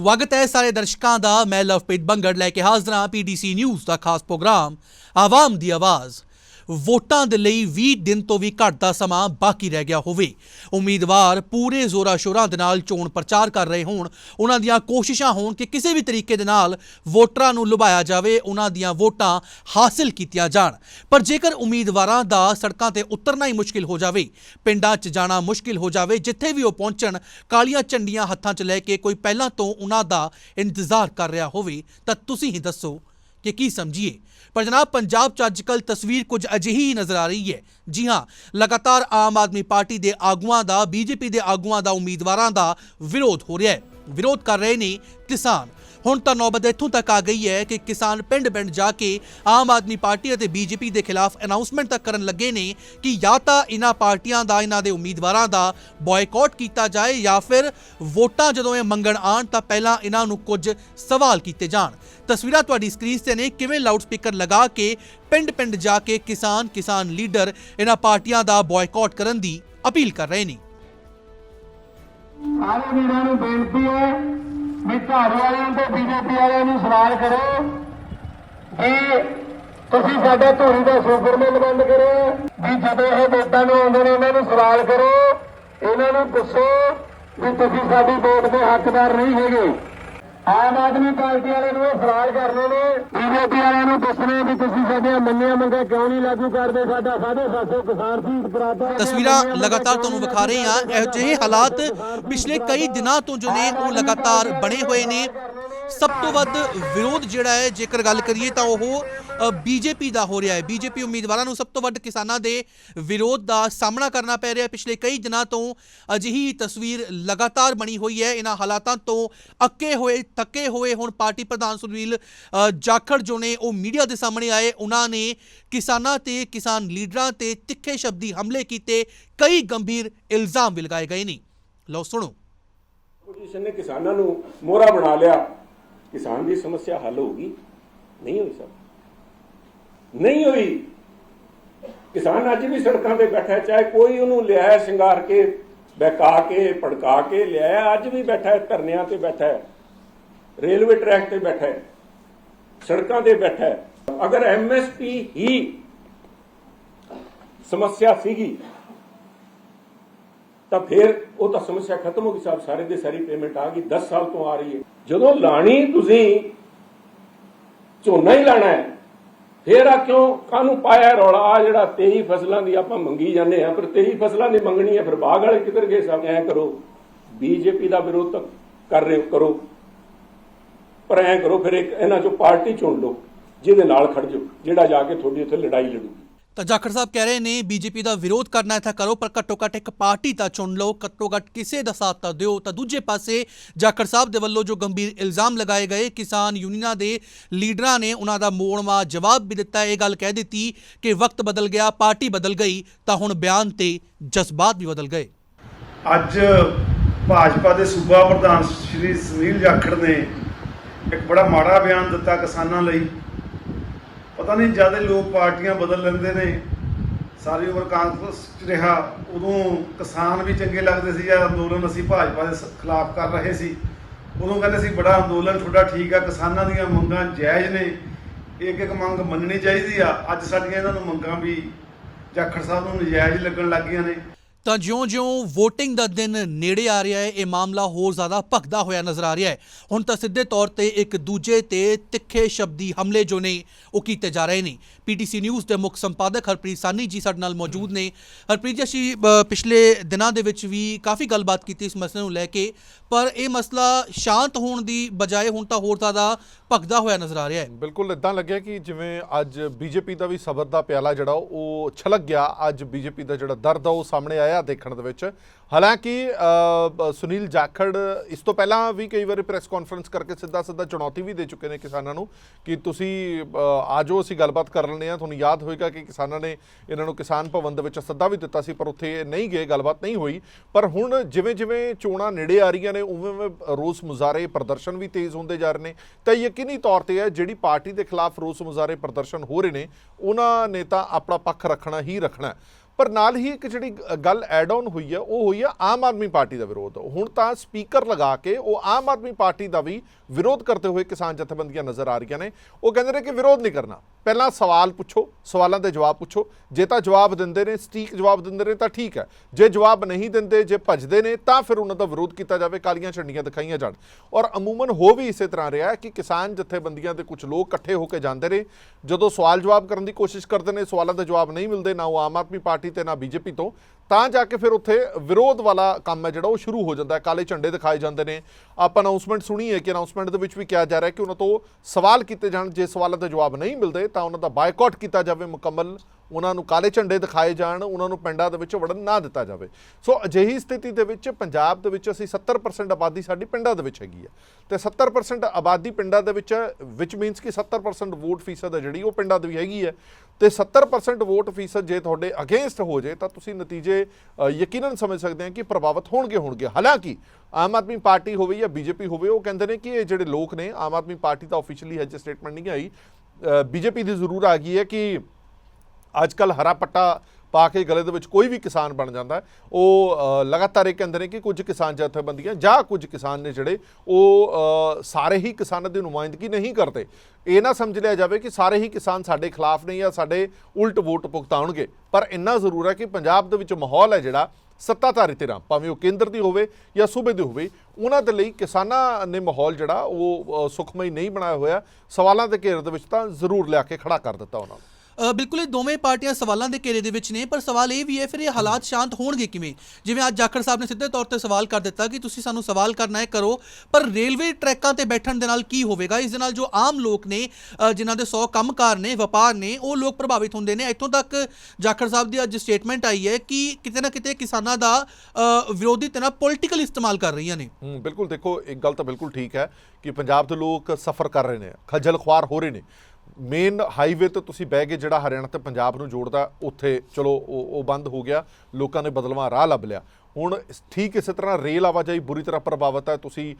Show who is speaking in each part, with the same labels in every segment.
Speaker 1: ਸਵਾਗਤ ਹੈ ਸਾਰੇ ਦਰਸ਼ਕਾਂ ਦਾ। ਮੈਂ ਲਵਪ੍ਰੀਤ ਬੰਗੜ ਲੈ ਕੇ ਹਾਜ਼ਰ ਹਾਂ ਪੀਡੀਸੀ ਨਿਊਜ਼ ਦਾ ਖਾਸ ਪ੍ਰੋਗਰਾਮ। ਆਵਾਮ ਦੀ ਆਵਾਜ਼। ਵੋਟਾਂ ਦੇ ਲਈ 20 ਦਿਨ ਤੋਂ ਵੀ ਘੱਟ ਦਾ ਸਮਾਂ ਬਾਕੀ ਰਹਿ ਗਿਆ ਹੋਵੇ। ਉਮੀਦਵਾਰ ਪੂਰੇ ਜ਼ੋਰਾ ਸ਼ੋਰਾਂ ਦੇ ਨਾਲ ਚੋਣ ਪ੍ਰਚਾਰ ਕਰ ਰਹੇ ਹੋਣ। ਉਹਨਾਂ ਦੀਆਂ ਕੋਸ਼ਿਸ਼ਾਂ ਹੋਣ ਕਿ ਕਿਸੇ ਵੀ ਤਰੀਕੇ ਦੇ ਨਾਲ ਵੋਟਰਾਂ ਨੂੰ ਲੁਭਾਇਆ ਜਾਵੇ, ਉਹਨਾਂ ਦੀਆਂ ਵੋਟਾਂ ਹਾਸਲ ਕੀਤੀਆਂ ਜਾਣ। ਪਰ ਜੇਕਰ ਉਮੀਦਵਾਰਾਂ ਦਾ ਸੜਕਾਂ ਤੇ ਉਤਰਨਾ ਹੀ ਮੁਸ਼ਕਿਲ ਹੋ ਜਾਵੇ, ਪਿੰਡਾਂ 'ਚ ਜਾਣਾ ਮੁਸ਼ਕਿਲ ਹੋ ਜਾਵੇ, ਜਿੱਥੇ ਵੀ ਉਹ ਪਹੁੰਚਣ, ਕਾਲੀਆਂ ਝੰਡੀਆਂ ਹੱਥਾਂ 'ਚ ਲੈ ਕੇ ਕੋਈ ਪਹਿਲਾਂ ਤੋਂ ਉਹਨਾਂ ਦਾ ਇੰਤਜ਼ਾਰ ਕਰ ਰਿਹਾ ਹੋਵੇ, ਤਾਂ ਤੁਸੀਂ ਹੀ ਦੱਸੋ ਕਿ ਕੀ ਸਮਝੀਏ। ਪਰ ਜਨਾਬ ਪੰਜਾਬ 'ਚ ਅੱਜਕੱਲ ਤਸਵੀਰ ਕੁਝ ਅਜਿਹੀ ਨਜ਼ਰ ਆ ਰਹੀ ਹੈ ਜੀ ਹਾਂ ਲਗਾਤਾਰ ਆਮ ਆਦਮੀ ਪਾਰਟੀ ਦੇ ਆਗੂਆਂ ਦਾ ਬੀਜੇਪੀ ਦੇ ਆਗੂਆਂ ਦਾ ਉਮੀਦਵਾਰਾਂ ਦਾ ਵਿਰੋਧ ਹੋ ਰਿਹਾ ਹੈ ਵਿਰੋਧ ਕਰ ਰਹੇ ਨੇ ਕਿਸਾਨ ਹੁਣ ਤਾਂ ਨੌਬਤ ਇੱਥੋਂ ਤੱਕ ਆ ਗਈ ਹੈ ਕਿ ਕਿਸਾਨ ਪਿੰਡ-ਪਿੰਡ ਜਾ ਕੇ ਆਮ ਆਦਮੀ ਪਾਰਟੀ ਅਤੇ ਬੀਜੇਪੀ ਦੇ ਖਿਲਾਫ ਅਨਾਉਂਸਮੈਂਟ ਤੱਕ ਕਰਨ ਲੱਗੇ ਨੇ ਕਿ ਜਾਂ ਤਾਂ ਇਹਨਾਂ ਪਾਰਟੀਆਂ ਦਾ, ਇਹਨਾਂ ਦੇ ਉਮੀਦਵਾਰਾਂ ਦਾ ਬਾਇਕਾਟ ਕੀਤਾ ਜਾਏ ਜਾਂ ਫਿਰ ਵੋਟਾਂ ਜਦੋਂ ਇਹ ਮੰਗਣ ਆਣ ਤਾਂ ਪਹਿਲਾਂ ਇਹਨਾਂ ਨੂੰ ਕੁਝ ਸਵਾਲ ਕੀਤੇ ਜਾਣ। ਤਸਵੀਰਾਂ ਤੁਹਾਡੀ ਸਕਰੀਨ ਤੇ ਨੇ, ਕਿਵੇਂ ਲਾਊਡ ਸਪੀਕਰ ਲਗਾ ਕੇ ਪਿੰਡ-ਪਿੰਡ ਜਾ ਕੇ ਕਿਸਾਨ ਕਿਸਾਨ ਲੀਡਰ ਇਹਨਾਂ ਪਾਰਟੀਆਂ ਦਾ ਬਾਇਕਾਟ ਕਰਨ ਦੀ ਅਪੀਲ ਕਰ ਰਹੇ ਨੇ।
Speaker 2: ਸਾਰੇ ਵੀਰਾਂ ਨੂੰ ਬੇਨਤੀ ਹੈ ਵੀ ਧਾਰੀ ਵਾਲਿਆਂ ਤੇ ਬੀਜੇਪੀ ਵਾਲਿਆਂ ਨੂੰ ਸਵਾਲ ਕਰੋ ਕਿ ਤੁਸੀਂ ਸਾਡਾ ਧੋਣੀ ਦਾ ਸੁਪਰਮੈਨ ਬੰਦ ਕਰੋ, ਵੀ ਜਦੋਂ ਇਹ ਵੋਟਾਂ ਨੂੰ ਆਉਂਦੇ ਨੇ ਇਹਨਾਂ ਨੂੰ ਸਵਾਲ ਕਰੋ, ਇਹਨਾਂ ਨੂੰ ਦੱਸੋ ਵੀ ਤੁਸੀਂ ਸਾਡੀ ਵੋਟ ਦੇ ਹੱਕਦਾਰ ਨਹੀਂ ਹੈਗੇ। ਆਮ ਆਦਮੀ ਪਾਰਟੀ ਵਾਲੇ ਨੂੰ ਸਵਾਲ ਕਰਨੇ ਨੇ ਬੀਜੇਪੀ ਵਾਲਿਆਂ ਨੂੰ ਪੁੱਛਣਾ ਵੀ ਤੁਸੀਂ ਸਾਡੀਆਂ ਮੰਨੀਆਂ ਮੰਗਾਂ ਕਿਉਂ ਨਹੀਂ ਲਾਗੂ ਕਰਦੇ? ਸਾਡਾ ਸਾਢੇ ਸੱਤ ਸੌ ਕਿਸਾਨ ਸੀ ਪਰਾਤਾ
Speaker 1: ਤਸਵੀਰਾਂ ਲਗਾਤਾਰ ਤੁਹਾਨੂੰ ਵਿਖਾ ਰਹੇ ਹਾਂ। ਇਹੋ ਜਿਹੇ ਹਾਲਾਤ ਪਿਛਲੇ ਕਈ ਦਿਨਾਂ ਤੋਂ ਜੋ ਨੇ ਉਹ ਲਗਾਤਾਰ ਬਣੇ ਹੋਏ ਨੇ। ਸਭ ਤੋਂ ਵੱਧ ਵਿਰੋਧ ਜਿਹੜਾ ਹੈ, ਜੇਕਰ ਗੱਲ ਕਰੀਏ ਤਾਂ ਉਹ ਬੀਜੇਪੀ ਦਾ ਹੋ ਰਿਹਾ ਹੈ। ਬੀਜੇਪੀ ਉਮੀਦਵਾਰਾਂ ਨੂੰ ਸਭ ਤੋਂ ਵੱਧ ਕਿਸਾਨਾਂ ਦੇ ਵਿਰੋਧ ਦਾ ਸਾਹਮਣਾ ਕਰਨਾ ਪੈ ਰਿਹਾ ਹੈ। ਪਿਛਲੇ ਕਈ ਦਿਨਾਂ ਤੋਂ ਅਜਿਹੀ ਤਸਵੀਰ ਲਗਾਤਾਰ ਬਣੀ ਹੋਈ ਹੈ। ਇਹਨਾਂ ਹਾਲਾਤਾਂ ਤੋਂ ਅੱਕੇ ਹੋਏ, ਥੱਕੇ ਹੋਏ ਹੁਣ ਪਾਰਟੀ ਪ੍ਰਧਾਨ ਸੁਨੀਲ ਜਾਖੜ ਜੋ ਨੇ ਉਹ ਮੀਡੀਆ ਦੇ ਸਾਹਮਣੇ ਆਏ। ਉਹਨਾਂ ਨੇ ਕਿਸਾਨਾਂ ਤੇ ਕਿਸਾਨ ਲੀਡਰਾਂ ਤੇ ਤਿੱਖੇ ਸ਼ਬਦੀ ਹਮਲੇ ਕੀਤੇ। ਕਈ ਗੰਭੀਰ ਇਲਜ਼ਾਮ ਵੀ ਲਗਾਏ ਗਏ ਨੇ। ਲਓ ਸੁਣੋ।
Speaker 3: ਪੋਜੀਸ਼ਨ ਨੇ ਕਿਸਾਨਾਂ ਨੂੰ ਮੋਹਰਾ ਬਣਾ ਲਿਆ। ਕਿਸਾਨ ਦੀ ਸਮੱਸਿਆ ਹੱਲ ਹੋਊਗੀ, ਨਹੀਂ ਹੋਈ ਸਭ ਨਹੀਂ ਹੋਈ। ਕਿਸਾਨ ਅੱਜ ਵੀ ਸੜਕਾਂ ਤੇ ਬੈਠਾ ਚਾਹੇ ਕੋਈ ਉਹਨੂੰ ਲਿਆਇਆ, ਸ਼ਿੰਗਾਰ ਕੇ ਬਹਿਕਾ ਕੇ, ਭੜਕਾ ਕੇ ਲਿਆਇਆ, ਅੱਜ ਵੀ ਬੈਠਾ ਹੈ, ਧਰਨਿਆਂ ਤੇ ਬੈਠਾ ਹੈ। ਰੇਲਵੇ ਟਰੈਕ ਤੇ ਬੈਠਾ ਹੈ। ਸੜਕਾਂ ਤੇ ਬੈਠਾ ਹੈ। ਅਗਰ ਐਮਐਸਪੀ ਹੀ ਸਮੱਸਿਆ ਸੀਗੀ, ਤਾਂ ਫਿਰ ਉਹ ਤਾਂ ਸਮੱਸਿਆ ਖਤਮ ਹੋ ਗਈ ਸਾਹਿਬ ਸਾਰੇ ਦੇ ਸਾਰੀ ਪੇਮੈਂਟ ਆ ਗਈ 10 ਸਾਲ ਤੋਂ ਆ ਰਹੀ ਹੈ। ਜਦੋਂ ਲਾਣੀ ਤੁਸੀਂ, ਝੋਨਾ ਹੀ ਲਾਣਾ ਹੈ, ਫਿਰ ਆ ਕਿਉਂ ਕਾਹਨੂੰ ਪਾਇਆ ਰੌਲਾ? ਆ ਜਿਹੜਾ 23 ਫਸਲਾਂ ਦੀ ਆਪਾਂ ਮੰਗੀ ਜਾਂਦੇ ਆ ਪਰ 23 ਫਸਲਾਂ ਦੀ ਮੰਗਣੀ ਹੈ, ਫਿਰ ਬਾਗ ਵਾਲੇ ਕਿੱਧਰ ਗਏ? ਸਾਹਿਬ ਐ ਕਰੋ, ਬੀਜੇਪੀ ਦਾ ਵਿਰੋਧ ਤਾਂ ਕਰ ਰਹੇ ਹੋ, ਕਰੋ। ਪਰ ਐ ਕਰੋ, ਫਿਰ ਇੱਕ ਇਹਨਾਂ ਚੋਂ ਪਾਰਟੀ ਚੁਣ ਲਓ, ਜਿਹਦੇ ਨਾਲ ਖੜ ਜਾਓ, ਜਿਹੜਾ ਜਾ ਕੇ ਤੁਹਾਡੀ ਉੱਥੇ ਲੜਾਈ ਲੜੂ।
Speaker 1: ਤਾਂ ਜਾਖੜ ਸਾਹਿਬ ਕਹਿ ਰਹੇ ਨੇ, ਬੀਜੇਪੀ ਦਾ ਵਿਰੋਧ ਕਰਨਾ ਹੈ ਤਾਂ ਕਰੋ, ਪਰ ਘੱਟੋ ਘੱਟ ਇੱਕ ਪਾਰਟੀ ਤਾਂ ਚੁਣ ਲਓ ਘੱਟੋ ਘੱਟ ਕਿਸੇ ਦਾ ਸਾਥ ਤਾਂ ਦਿਓ। ਤਾਂ ਦੂਜੇ ਪਾਸੇ ਜਾਖੜ ਸਾਹਿਬ ਦੇ ਵੱਲੋਂ ਜੋ ਗੰਭੀਰ ਇਲਜ਼ਾਮ ਲਗਾਏ ਗਏ, ਕਿਸਾਨ ਯੂਨੀਅਨਾਂ ਦੇ ਲੀਡਰਾਂ ਨੇ ਉਹਨਾਂ ਦਾ ਮੋੜਵਾ ਜਵਾਬ ਵੀ ਦਿੱਤਾ। ਇਹ ਗੱਲ ਕਹਿ ਦਿੱਤੀ ਕਿ ਵਕਤ ਬਦਲ ਗਿਆ, ਪਾਰਟੀ ਬਦਲ ਗਈ, ਤਾਂ ਹੁਣ ਬਿਆਨ ਤੇ ਜਜ਼ਬਾਤ ਵੀ ਬਦਲ ਗਏ।
Speaker 4: ਅੱਜ ਭਾਜਪਾ ਦੇ ਸੂਬਾ ਪ੍ਰਧਾਨ ਸ਼੍ਰੀ ਸੁਨੀਲ ਜਾਖੜ ਨੇ ਇੱਕ ਬੜਾ ਮਾੜਾ ਬਿਆਨ ਦਿੱਤਾ ਕਿਸਾਨਾਂ ਲਈ। ਪਤਾ ਨਹੀਂ ਜਦ ਲੋਕ ਪਾਰਟੀਆਂ ਬਦਲ ਲੈਂਦੇ ਨੇ, ਸਾਰੀ ਉਮਰ ਕਾਂਗਰਸ 'ਚ ਰਿਹਾ, ਉਦੋਂ ਕਿਸਾਨ ਵੀ ਚੰਗੇ ਲੱਗਦੇ ਸੀ ਜਾਂ ਅੰਦੋਲਨ ਅਸੀਂ ਭਾਜਪਾ ਦੇ ਖਿਲਾਫ ਕਰ ਰਹੇ ਸੀ। ਉਦੋਂ ਕਹਿੰਦੇ ਸੀ, ਬੜਾ ਅੰਦੋਲਨ, ਤੁਹਾਡਾ ਠੀਕ ਆ, ਕਿਸਾਨਾਂ ਦੀਆਂ ਮੰਗਾਂ ਜਾਇਜ਼ ਨੇ। ਇੱਕ ਇੱਕ ਮੰਗ ਮੰਨਣੀ ਚਾਹੀਦੀ ਆ। ਅੱਜ ਸਾਡੀਆਂ ਇਹਨਾਂ ਨੂੰ ਮੰਗਾਂ ਵੀ ਜਾਖੜ ਸਾਹਿਬ ਨੂੰ ਨਜਾਇਜ਼ ਲੱਗਣ ਲੱਗ ਗਈਆਂ ਨੇ।
Speaker 1: ਤਾਂ ਜਿਉਂ-ਜਿਉਂ VOTING ਦਾ ਦਿਨ ਨੇੜੇ ਆ ਰਿਹਾ ਹੈ, ਇਹ ਮਾਮਲਾ ਹੋਰ ਜ਼ਿਆਦਾ ਭਖਦਾ ਹੋਇਆ ਨਜ਼ਰ ਆ ਰਿਹਾ ਹੈ। ਹੁਣ ਤਾਂ ਸਿੱਧੇ ਤੌਰ ਤੇ ਇੱਕ ਦੂਜੇ ਤੇ ਤਿੱਖੇ ਸ਼ਬਦੀ ਹਮਲੇ ਜੋ ਨੇ, ਉਹ ਕੀਤੇ ਜਾ ਰਹੇ ਨੇ। ਪੀਟੀਸੀ ਨਿਊਜ਼ ਦੇ ਮੁੱਖ ਸੰਪਾਦਕ ਹਰਪ੍ਰੀਤ ਸਾਨੀ ਜੀ ਸਾਡੇ ਨਾਲ ਮੌਜੂਦ ਨੇ। ਹਰਪ੍ਰੀਤ ਜੀ, ਅਸੀਂ ਪਿਛਲੇ ਦਿਨਾਂ ਦੇ ਵਿੱਚ ਵੀ ਕਾਫੀ ਗੱਲਬਾਤ ਕੀਤੀ ਇਸ ਮਸਲੇ ਨੂੰ ਲੈ ਕੇ, ਪਰ ਇਹ ਮਸਲਾ ਸ਼ਾਂਤ ਹੋਣ ਦੀ ਬਜਾਏ ਹੁਣ ਤਾਂ ਹੋਰ ਜ਼ਿਆਦਾ ਭਗਦਾ ਹੋਇਆ ਨਜ਼ਰ ਆ ਰਿਹਾ ਹੈ।
Speaker 5: ਬਿਲਕੁਲ ਇਦਾਂ ਲੱਗਿਆ ਕਿ ਜਿਵੇਂ ਅੱਜ ਬੀਜੇਪੀ ਦਾ ਵੀ ਸਬਰ ਦਾ ਪਿਆਲਾ ਜਿਹੜਾ ਉਹ ਛਲਕ ਗਿਆ, ਅੱਜ ਬੀਜੇਪੀ ਦਾ ਜਿਹੜਾ ਦਰਦ ਆ ਉਹ ਸਾਹਮਣੇ ਆਇਆ ਦੇਖਣ ਦੇ ਵਿੱਚ। ਹਾਲਾਂਕਿ ਸੁਨੀਲ ਜਾਖੜ ਇਸ ਤੋਂ ਪਹਿਲਾਂ ਵੀ ਕਈ ਵਾਰੀ ਪ੍ਰੈਸ ਕਾਨਫਰੰਸ ਕਰਕੇ ਸਿੱਧਾ ਸਿੱਧਾ ਚੁਣੌਤੀ ਵੀ ਦੇ ਚੁੱਕੇ ਨੇ ਕਿਸਾਨਾਂ ਨੂੰ ਕਿ ਤੁਸੀਂ ਅ, ਆ ਜਾਓ ਅਸੀਂ ਗੱਲਬਾਤ ਕਰ ਲੈਂਦੇ ਆ ਤੁਹਾਨੂੰ ਯਾਦ ਹੋਏਗਾ ਕਿ ਕਿਸਾਨਾਂ ਨੇ ਇਹਨਾਂ ਨੂੰ ਕਿਸਾਨ ਭਵਨ ਦੇ ਵਿੱਚ ਸੱਦਾ ਵੀ ਦਿੱਤਾ ਸੀ ਪਰ ਉੱਥੇ ਇਹ ਨਹੀਂ ਗਏ ਗੱਲਬਾਤ ਨਹੀਂ ਹੋਈ। ਪਰ ਹੁਣ ਜਿਵੇਂ ਜਿਵੇਂ ਚੋਣਾਂ ਨੇੜੇ ਆ ਰਹੀਆਂ ਨੇ ਉਵੇਂ ਉਵੇਂ ਰੋਸ ਮੁਜ਼ਾਹਰੇ ਪ੍ਰਦਰਸ਼ਨ ਵੀ ਤੇਜ਼ ਹੁੰਦੇ ਜਾ ਰਹੇ ਨੇ। ਤਾਂ ਯਕੀਨੀ ਤੌਰ ਤੇ ਹੈ ਜਿਹੜੀ ਪਾਰਟੀ ਦੇ ਖਿਲਾਫ ਰੋਸ ਮੁਜ਼ਾਹਰੇ ਪ੍ਰਦਰਸ਼ਨ ਹੋ ਰਹੇ ਨੇ ਉਹਨਾਂ ਨੇ ਤਾਂ ਆਪਣਾ ਪੱਖ ਰੱਖਣਾ ਹੀ ਰੱਖਣਾ ਪਰ ਨਾਲ ਹੀ ਇੱਕ ਜਿਹੜੀ ਗੱਲ ਐਡ ਆਨ ਹੋਈ ਹੈ ਉਹ ਹੋਈ ਹੈ ਆਮ ਆਦਮੀ ਪਾਰਟੀ ਦਾ ਵਿਰੋਧ। ਹੁਣ ਤਾਂ ਸਪੀਕਰ ਲਗਾ ਕੇ ਉਹ ਆਮ ਆਦਮੀ ਪਾਰਟੀ ਦਾ ਵੀ ਵਿਰੋਧ ਕਰਦੇ ਹੋਏ ਕਿਸਾਨ ਜਥੇਬੰਦੀਆਂ ਨਜ਼ਰ ਆ ਰਹੀਆਂ ਨੇ। ਉਹ ਕਹਿੰਦੇ ਨੇ ਕਿ ਵਿਰੋਧ ਨਹੀਂ ਕਰਨਾ। ਪਹਿਲਾਂ ਸਵਾਲ ਪੁੱਛੋ, ਸਵਾਲਾਂ ਦੇ ਜਵਾਬ ਪੁੱਛੋ। ਜੇ ਤਾਂ ਜਵਾਬ ਦਿੰਦੇ ਨੇ, ਸਟੀਕ ਜਵਾਬ ਦਿੰਦੇ ਨੇ ਤਾਂ ਠੀਕ ਹੈ। ਜੇ ਜਵਾਬ ਨਹੀਂ ਦਿੰਦੇ, ਜੇ ਭੱਜਦੇ ਨੇ ਤਾਂ ਫਿਰ ਉਹਨਾਂ ਦਾ ਵਿਰੋਧ ਕੀਤਾ ਜਾਵੇ, ਕਾਲੀਆਂ ਝੰਡੀਆਂ ਦਿਖਾਈਆਂ ਜਾਣ। ਔਰ ਅਮੂਮਨ ਹੋ ਵੀ ਇਸੇ ਤਰ੍ਹਾਂ ਰਿਹਾ ਕਿ ਕਿਸਾਨ ਜਥੇਬੰਦੀਆਂ ਦੇ ਕੁਝ ਲੋਕ ਇਕੱਠੇ ਹੋ ਕੇ ਜਾਂਦੇ ਨੇ। ਜਦੋਂ ਸਵਾਲ ਜਵਾਬ ਕਰਨ ਦੀ ਕੋਸ਼ਿਸ਼ ਕਰਦੇ ਨੇ, ਸਵਾਲਾਂ ਦੇ ਜਵਾਬ ਨਹੀਂ ਮਿਲਦੇ, ਨਾ ਉਹ ਆਮ ਆਦਮੀ ਪਾਰਟੀ ਤੇ ਨਾ ਬੀਜੇਪੀ ਤੋਂ, ਤਾਂ ਜਾ ਕੇ ਫਿਰ ਉੱਥੇ ਵਿਰੋਧ ਵਾਲਾ ਕੰਮ ਹੈ ਜਿਹੜਾ, ਉਹ ਸ਼ੁਰੂ ਹੋ ਜਾਂਦਾ ਹੈ। ਕਾਲੇ ਝੰਡੇ ਦਿਖਾਏ ਜਾਂਦੇ ਨੇ। ਆਪਾਂ ਅਨਾਉਂਸਮੈਂਟ ਸੁਣੀ ਹੈ ਕਿ ਅਨਾਉਂਸਮੈਂਟ ਦੇ ਵਿੱਚ ਵੀ ਕਿਹਾ ਜਾ ਰਿਹਾ ਕਿ ਉਹਨਾਂ ਤੋਂ ਸਵਾਲ ਕੀਤੇ ਜਾਣ। ਜੇ ਸਵਾਲਾਂ ਦੇ ਜਵਾਬ ਨਹੀਂ ਮਿਲਦੇ, ਤਾਂ ਉਹਨਾਂ ਦਾ ਬਾਈਕਾਟ ਕੀਤਾ ਜਾਵੇ ਮੁਕੰਮਲ। ਉਹਨਾਂ ਨੂੰ ਕਾਲੇ ਝੰਡੇ ਦਿਖਾਏ ਜਾਣ, ਉਹਨਾਂ ਨੂੰ ਪਿੰਡਾਂ ਦੇ ਵਿੱਚ ਵੜਨ ਨਾ ਦਿੱਤਾ ਜਾਵੇ। ਸੋ ਅਜਿਹੀ ਸਥਿਤੀ ਦੇ ਵਿੱਚ ਪੰਜਾਬ ਦੇ ਵਿੱਚ ਅਸੀਂ 70% ਆਬਾਦੀ ਸਾਡੀ ਪਿੰਡਾਂ ਦੇ ਵਿੱਚ ਹੈਗੀ ਹੈ। ਤੇ 70% ਆਬਾਦੀ ਪਿੰਡਾਂ ਦੇ ਵਿੱਚ ਵਿਚ ਮੀਨਸ ਕਿ 70% ਵੋਟ ਫੀਸਦ ਹੈ ਜਿਹੜੀ, ਉਹ ਪਿੰਡਾਂ ਦੀ ਵੀ ਹੈਗੀ ਹੈ। ਤੇ 70% ਵੋਟ ਫੀਸਦ ਜੇ ਤੁਹਾਡੇ ਅਗੇਂਸਟ ਹੋ ਜੇ ਤਾਂ ਤੁਸੀਂ ਨਤੀਜੇ ਅ, ਯਕੀਨਨ ਸਮਝ ਸਕਦੇ ਹੋ ਕਿ ਪ੍ਰਭਾਵਿਤ ਹੋਣਗੇ ਹੋਣਗੇ। ਹਾਲਾਂਕਿ ਆਮ ਆਦਮੀ ਪਾਰਟੀ ਹੋਵੇ ਜਾਂ ਬੀਜੇਪੀ ਹੋਵੇ ਉਹ ਕਹਿੰਦੇ ਨੇ ਕਿ ਇਹ ਜਿਹੜੇ ਲੋਕ ਨੇ ਆਮ ਆਦਮੀ ਪਾਰਟੀ ਦਾ ਆਫੀਸ਼ੀਅਲੀ ਹਜੇ ਸਟੇਟਮੈਂਟ ਨਹੀਂ ਆਈ। ਬੀਜੇਪੀ ਦੀ ਜ਼ਰੂਰ ਆ ਗਈ ਹੈ ਕਿ ਅੱਜ ਕੱਲ ਹਰਾ ਪੱਟਾ ਪਾ ਕੇ ਗਲੇ ਦੇ ਵਿੱਚ ਕੋਈ ਵੀ ਕਿਸਾਨ ਬਣ ਜਾਂਦਾ ਉਹ ਲਗਾਤਾਰ ਇਹ ਕਹਿੰਦੇ ਨੇ ਕਿ ਕੁਝ ਕਿਸਾਨ ਜਥੇਬੰਦੀਆਂ ਜਾਂ ਕੁਝ ਕਿਸਾਨ ਨੇ ਜਿਹੜੇ ਉਹ ਸਾਰੇ ਹੀ ਕਿਸਾਨਾਂ ਦੀ ਨੁਮਾਇੰਦਗੀ ਨਹੀਂ ਕਰਦੇ। ਇਹ ਨਾ ਸਮਝ ਲਿਆ ਜਾਵੇ ਕਿ ਸਾਰੇ ਹੀ ਕਿਸਾਨ ਸਾਡੇ ਖਿਲਾਫ ਨੇ ਜਾਂ ਸਾਡੇ ਉਲਟ ਵੋਟ ਭੁਗਤਾਉਣਗੇ ਪਰ ਇੰਨਾ ਜ਼ਰੂਰ ਹੈ ਕਿ ਪੰਜਾਬ ਦੇ ਵਿੱਚ ਮਾਹੌਲ ਹੈ ਜਿਹੜਾ ਸੱਤਾਧਾਰੀ ਧਿਰਾਂ ਭਾਵੇਂ ਉਹ ਕੇਂਦਰ ਦੀ ਹੋਵੇ ਜਾਂ ਸੂਬੇ ਦੀ ਹੋਵੇ ਉਹਨਾਂ ਦੇ ਲਈ ਕਿਸਾਨਾਂ ਨੇ ਮਾਹੌਲ ਜਿਹੜਾ ਉਹ ਅ, ਸੁਖਮਈ ਨਹੀਂ ਬਣਾਇਆ ਹੋਇਆ। ਸਵਾਲਾਂ ਦੇ ਘੇਰ ਦੇ ਵਿੱਚ ਤਾਂ ਜ਼ਰੂਰ ਲਿਆ ਕੇ ਖੜਾ ਕਰ ਦਿੱਤਾ ਉਹਨਾਂ ਨੂੰ।
Speaker 1: ਬਿਲਕੁਲ ਇਹ ਦੋਵੇਂ ਪਾਰਟੀਆਂ ਸਵਾਲਾਂ ਦੇ ਘੇਰੇ ਦੇ ਵਿੱਚ ਨੇ ਪਰ ਸਵਾਲ ਇਹ ਵੀ ਹੈ ਫਿਰ ਇਹ ਹਾਲਾਤ ਸ਼ਾਂਤ ਹੋਣਗੇ ਕਿਵੇਂ? ਜਿਵੇਂ ਅੱਜ ਜਾਖੜ ਸਾਹਿਬ ਨੇ ਸਿੱਧੇ ਤੌਰ ਤੇ ਸਵਾਲ ਕਰ ਦਿੱਤਾ ਕਿ ਤੁਸੀਂ ਸਾਨੂੰ ਸਵਾਲ ਕਰਨਾ ਹੈ ਕਰੋ ਪਰ ਰੇਲਵੇ ਟਰੈਕਾਂ ਤੇ ਬੈਠਣ ਦੇ ਨਾਲ ਕੀ ਹੋਵੇਗਾ? ਇਸ ਦੇ ਨਾਲ ਜੋ ਆਮ ਲੋਕ ਨੇ ਅ, ਜਿਨ੍ਹਾਂ ਦੇ 100 ਕੰਮਕਾਰ ਨੇ ਵਪਾਰ ਨੇ ਉਹ ਲੋਕ ਪ੍ਰਭਾਵਿਤ ਹੁੰਦੇ ਨੇ। ਇੱਥੋਂ ਤੱਕ ਜਾਖੜ ਸਾਹਿਬ ਦੀ ਅੱਜ ਸਟੇਟਮੈਂਟ ਆਈ ਹੈ ਕਿ ਕਿਤੇ ਨਾ ਕਿਤੇ ਕਿਸਾਨਾਂ ਦਾ ਵਿਰੋਧੀ ਧਿਰਾਂ ਪੋਲੀਟੀਕਲ ਇਸਤੇਮਾਲ ਕਰ ਰਹੀਆਂ ਨੇ।
Speaker 5: ਬਿਲਕੁਲ ਦੇਖੋ ਇੱਕ ਗੱਲ ਤਾਂ ਬਿਲਕੁਲ ਠੀਕ ਹੈ ਕਿ ਪੰਜਾਬ ਦੇ ਲੋਕ ਸਫ਼ਰ ਕਰ ਰਹੇ ਨੇ ਖੱਜਲ ਖੁਆਰ ਹੋ ਰਹੇ ਨੇ। ਮੇਨ ਹਾਈਵੇ ਤੇ ਤੁਸੀਂ ਬਹਿ ਕੇ ਜਿਹੜਾ ਹਰਿਆਣਾ ਤੇ ਪੰਜਾਬ ਨੂੰ ਜੋੜਦਾ, ਉੱਥੇ ਚਲੋ ਉਹ ਉਹ ਬੰਦ ਹੋ ਗਿਆ, ਲੋਕਾਂ ਨੇ ਬਦਲਵਾਂ ਰਾਹ ਲੱਭ ਲਿਆ। ਹੁਣ ਠੀਕ ਇਸੇ ਤਰ੍ਹਾਂ ਰੇਲ ਆਵਾਜਾਈ ਬੁਰੀ ਤਰ੍ਹਾਂ ਪ੍ਰਭਾਵਿਤ ਹੈ, ਤੁਸੀਂ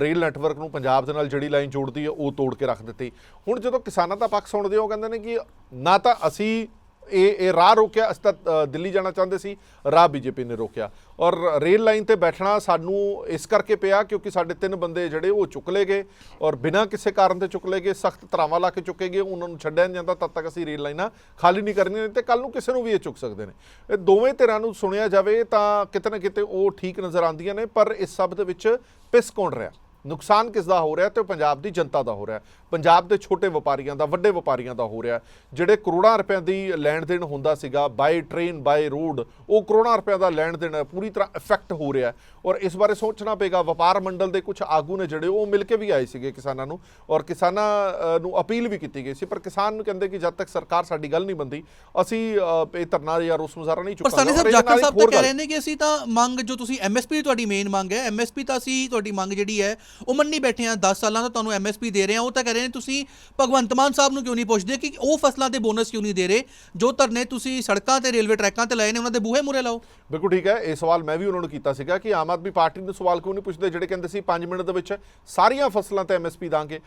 Speaker 5: ਰੇਲ ਨੈਟਵਰਕ ਨੂੰ ਪੰਜਾਬ ਦੇ ਨਾਲ ਜਿਹੜੀ ਲਾਈਨ ਜੋੜਦੀ ਹੈ, ਉਹ ਤੋੜ ਕੇ ਰੱਖ ਦਿੱਤੀ। ਹੁਣ ਜਦੋਂ ਕਿਸਾਨਾਂ ਦਾ ਪੱਖ ਸੁਣਦੇ ਹੋ, ਉਹ ਕਹਿੰਦੇ ਨੇ ਕਿ ਨਾ ਤਾਂ ਅਸੀਂ ਇਹ ਇਹ ਰਾਹ ਰੋਕਿਆ, ਅਸੀਂ ਤਾਂ ਦਿੱਲੀ ਜਾਣਾ ਚਾਹੁੰਦੇ ਸੀ, ਰਾਹ ਬੀਜੇਪੀ ਨੇ ਰੋਕਿਆ। ਔਰ ਰੇਲ ਲਾਈਨ ਤੇ ਬੈਠਣਾ ਸਾਨੂੰ ਇਸ ਕਰਕੇ ਪਿਆ ਕਿਉਂਕਿ ਸਾਡੇ ਤਿੰਨ ਬੰਦੇ ਜਿਹੜੇ ਉਹ ਚੁੱਕ ਲਏ ਗਏ ਔਰ ਬਿਨਾਂ ਕਿਸੇ ਕਾਰਨ ਤੇ ਚੁੱਕ ਲਏ ਗਏ, ਸਖਤ ਤਰਾਵਾਂ ਲਾ ਕੇ ਚੁੱਕੇ ਗਏ, ਉਹਨਾਂ ਨੂੰ ਛੱਡਿਆ ਨਹੀਂ ਜਾਂਦਾ, ਤਦ ਤੱਕ ਅਸੀਂ ਰੇਲ ਲਾਈਨਾਂ ਖਾਲੀ ਨਹੀਂ ਕਰਨੀਆਂ ਤੇ ਕੱਲ ਨੂੰ ਕਿਸੇ ਨੂੰ ਵੀ ਇਹ ਚੁੱਕ ਸਕਦੇ ਨੇ। ਇਹ ਦੋਵੇਂ ਧਿਰਾਂ ਨੂੰ ਸੁਣਿਆ ਜਾਵੇ ਤਾਂ ਕਿਤੇ ਨਾ ਕਿਤੇ ਉਹ ਠੀਕ ਨਜ਼ਰ ਆਉਂਦੀਆਂ ਨੇ, ਪਰ ਇਸ ਸਭ ਦੇ ਵਿੱਚ ਪਿਸ ਕੌਣ ਰਿਹਾ। ਨੁਕਸਾਨ ਕਿਸ ਦਾ ਹੋ ਰਿਹਾ ਤੇ ਪੰਜਾਬ ਦੀ ਜਨਤਾ ਦਾ ਹੋ ਰਿਹਾ ਪੰਜਾਬ ਦੇ ਛੋਟੇ ਵਪਾਰੀਆਂ ਦਾ ਵੱਡੇ ਵਪਾਰੀਆਂ ਦਾ ਹੋ ਰਿਹਾ ਜਿਹੜੇ ਕਰੋੜਾਂ ਰੁਪਏ ਦੀ ਲੈਣ ਦੇਣ ਹੁੰਦਾ ਸੀਗਾ ਬਾਈ ਟ੍ਰੇਨ ਬਾਈ ਰੋਡ ਉਹ ਕਰੋੜਾਂ ਰੁਪਏ ਦਾ ਲੈਣ ਦੇਣ ਪੂਰੀ ਤਰ੍ਹਾਂ ਇਫੈਕਟ ਹੋ ਰਿਹਾ ਔਰ ਇਸ ਬਾਰੇ ਸੋਚਣਾ ਪਏਗਾ ਵਪਾਰ ਮੰਡਲ ਦੇ ਕੁਝ ਆਗੂ ਨੇ ਜਿਹੜੇ ਉਹ ਮਿਲ ਕੇ ਵੀ ਆਏ ਸੀਗੇ ਕਿਸਾਨਾਂ ਨੂੰ ਔਰ ਕਿਸਾਨਾਂ ਨੂੰ ਅਪੀਲ ਵੀ ਕੀਤੀ ਗਈ ਸੀ। ਪਰ ਕਿਸਾਨ ਨੂੰ ਕਹਿੰਦੇ ਕਿ ਜਦ ਤੱਕ ਸਰਕਾਰ ਸਾਡੀ ਗੱਲ ਨਹੀਂ ਬੰਦੀ ਅਸੀਂ ਇਹ ਧਰਨਾ ਜਾਂ ਰੋਸ ਮੁਜ਼ਾਹਰਾ ਨਹੀਂ
Speaker 1: ਪਰ
Speaker 5: ਚੁੱਕਾਂਗੇ
Speaker 1: ਸਾਨੀ ਸਾਹਿਬ ਜਾਖੜ ਸਾਹਿਬ ਤਾਂ ਕਹਿ ਰਹੇ ਨੇ ਕਿ ਅਸੀਂ ਤਾਂ ਮੰਗ ਜੋ ਤੁਸੀਂ ਐਮਐਸਪੀ ਤੁਹਾਡੀ ਮੇਨ ਮੰਗ ਹੈ ਐਮਐਸਪੀ ਤਾਂ ਅਸੀਂ ਤੁਹਾਡੀ ਮੰਗ ਜਿਹੜੀ ਹੈ ਉਹ ਮੰਨੀ ਬੈਠੇ ਆ 10 ਸਾਲਾਂ ਤੋਂ ਤੁਹਾਨੂੰ ਐਮਐਸਪੀ ਦੇ ਰਹੇ ਆ, ਉਹ ਤਾਂ ਕਹਿ ਰਹੇ ਨੇ ਤੁਸੀਂ ਭਗਵੰਤ ਮਾਨ ਸਾਹਿਬ ਨੂੰ ਕਿਉਂ ਨਹੀਂ ਪੁੱਛਦੇ ਕਿ ਉਹ ਫਸਲਾਂ 'ਤੇ ਬੋਨਸ ਕਿਉਂ ਨਹੀਂ ਦੇ ਰਹੇ? ਜੋ ਧਰਨੇ ਤੁਸੀਂ ਸੜਕਾਂ ਤੇ ਰੇਲਵੇ ਟਰੈਕਾਂ ਤੇ ਲਾਏ ਨੇ, ਉਹਨਾਂ ਦੇ ਬੂਹੇ ਮੂਰੇ ਲਾਓ।
Speaker 5: ਬਿਲਕੁਲ ਠੀਕ ਹੈ, ਇਹ ਸਵਾਲ ਮੈਂ ਵੀ ਉਹਨਾਂ ਨੂੰ ਕੀਤਾ ਸੀਗਾ ਕਿ ਆਮ ਆਦਮੀ ਪਾਰਟੀ ਨੂੰ ਸਵਾਲ ਕਿਉਂ ਨਹੀਂ ਪੁੱਛਦੇ, ਜਿਹੜੇ ਕਹਿੰਦੇ ਸੀ 5 ਮਿੰਟ ਦੇ ਵਿੱਚ ਸਾਰੀਆਂ ਫਸਲਾਂ ਤੇ ਐਮਐਸਪੀ ਦਾਂਗੇ।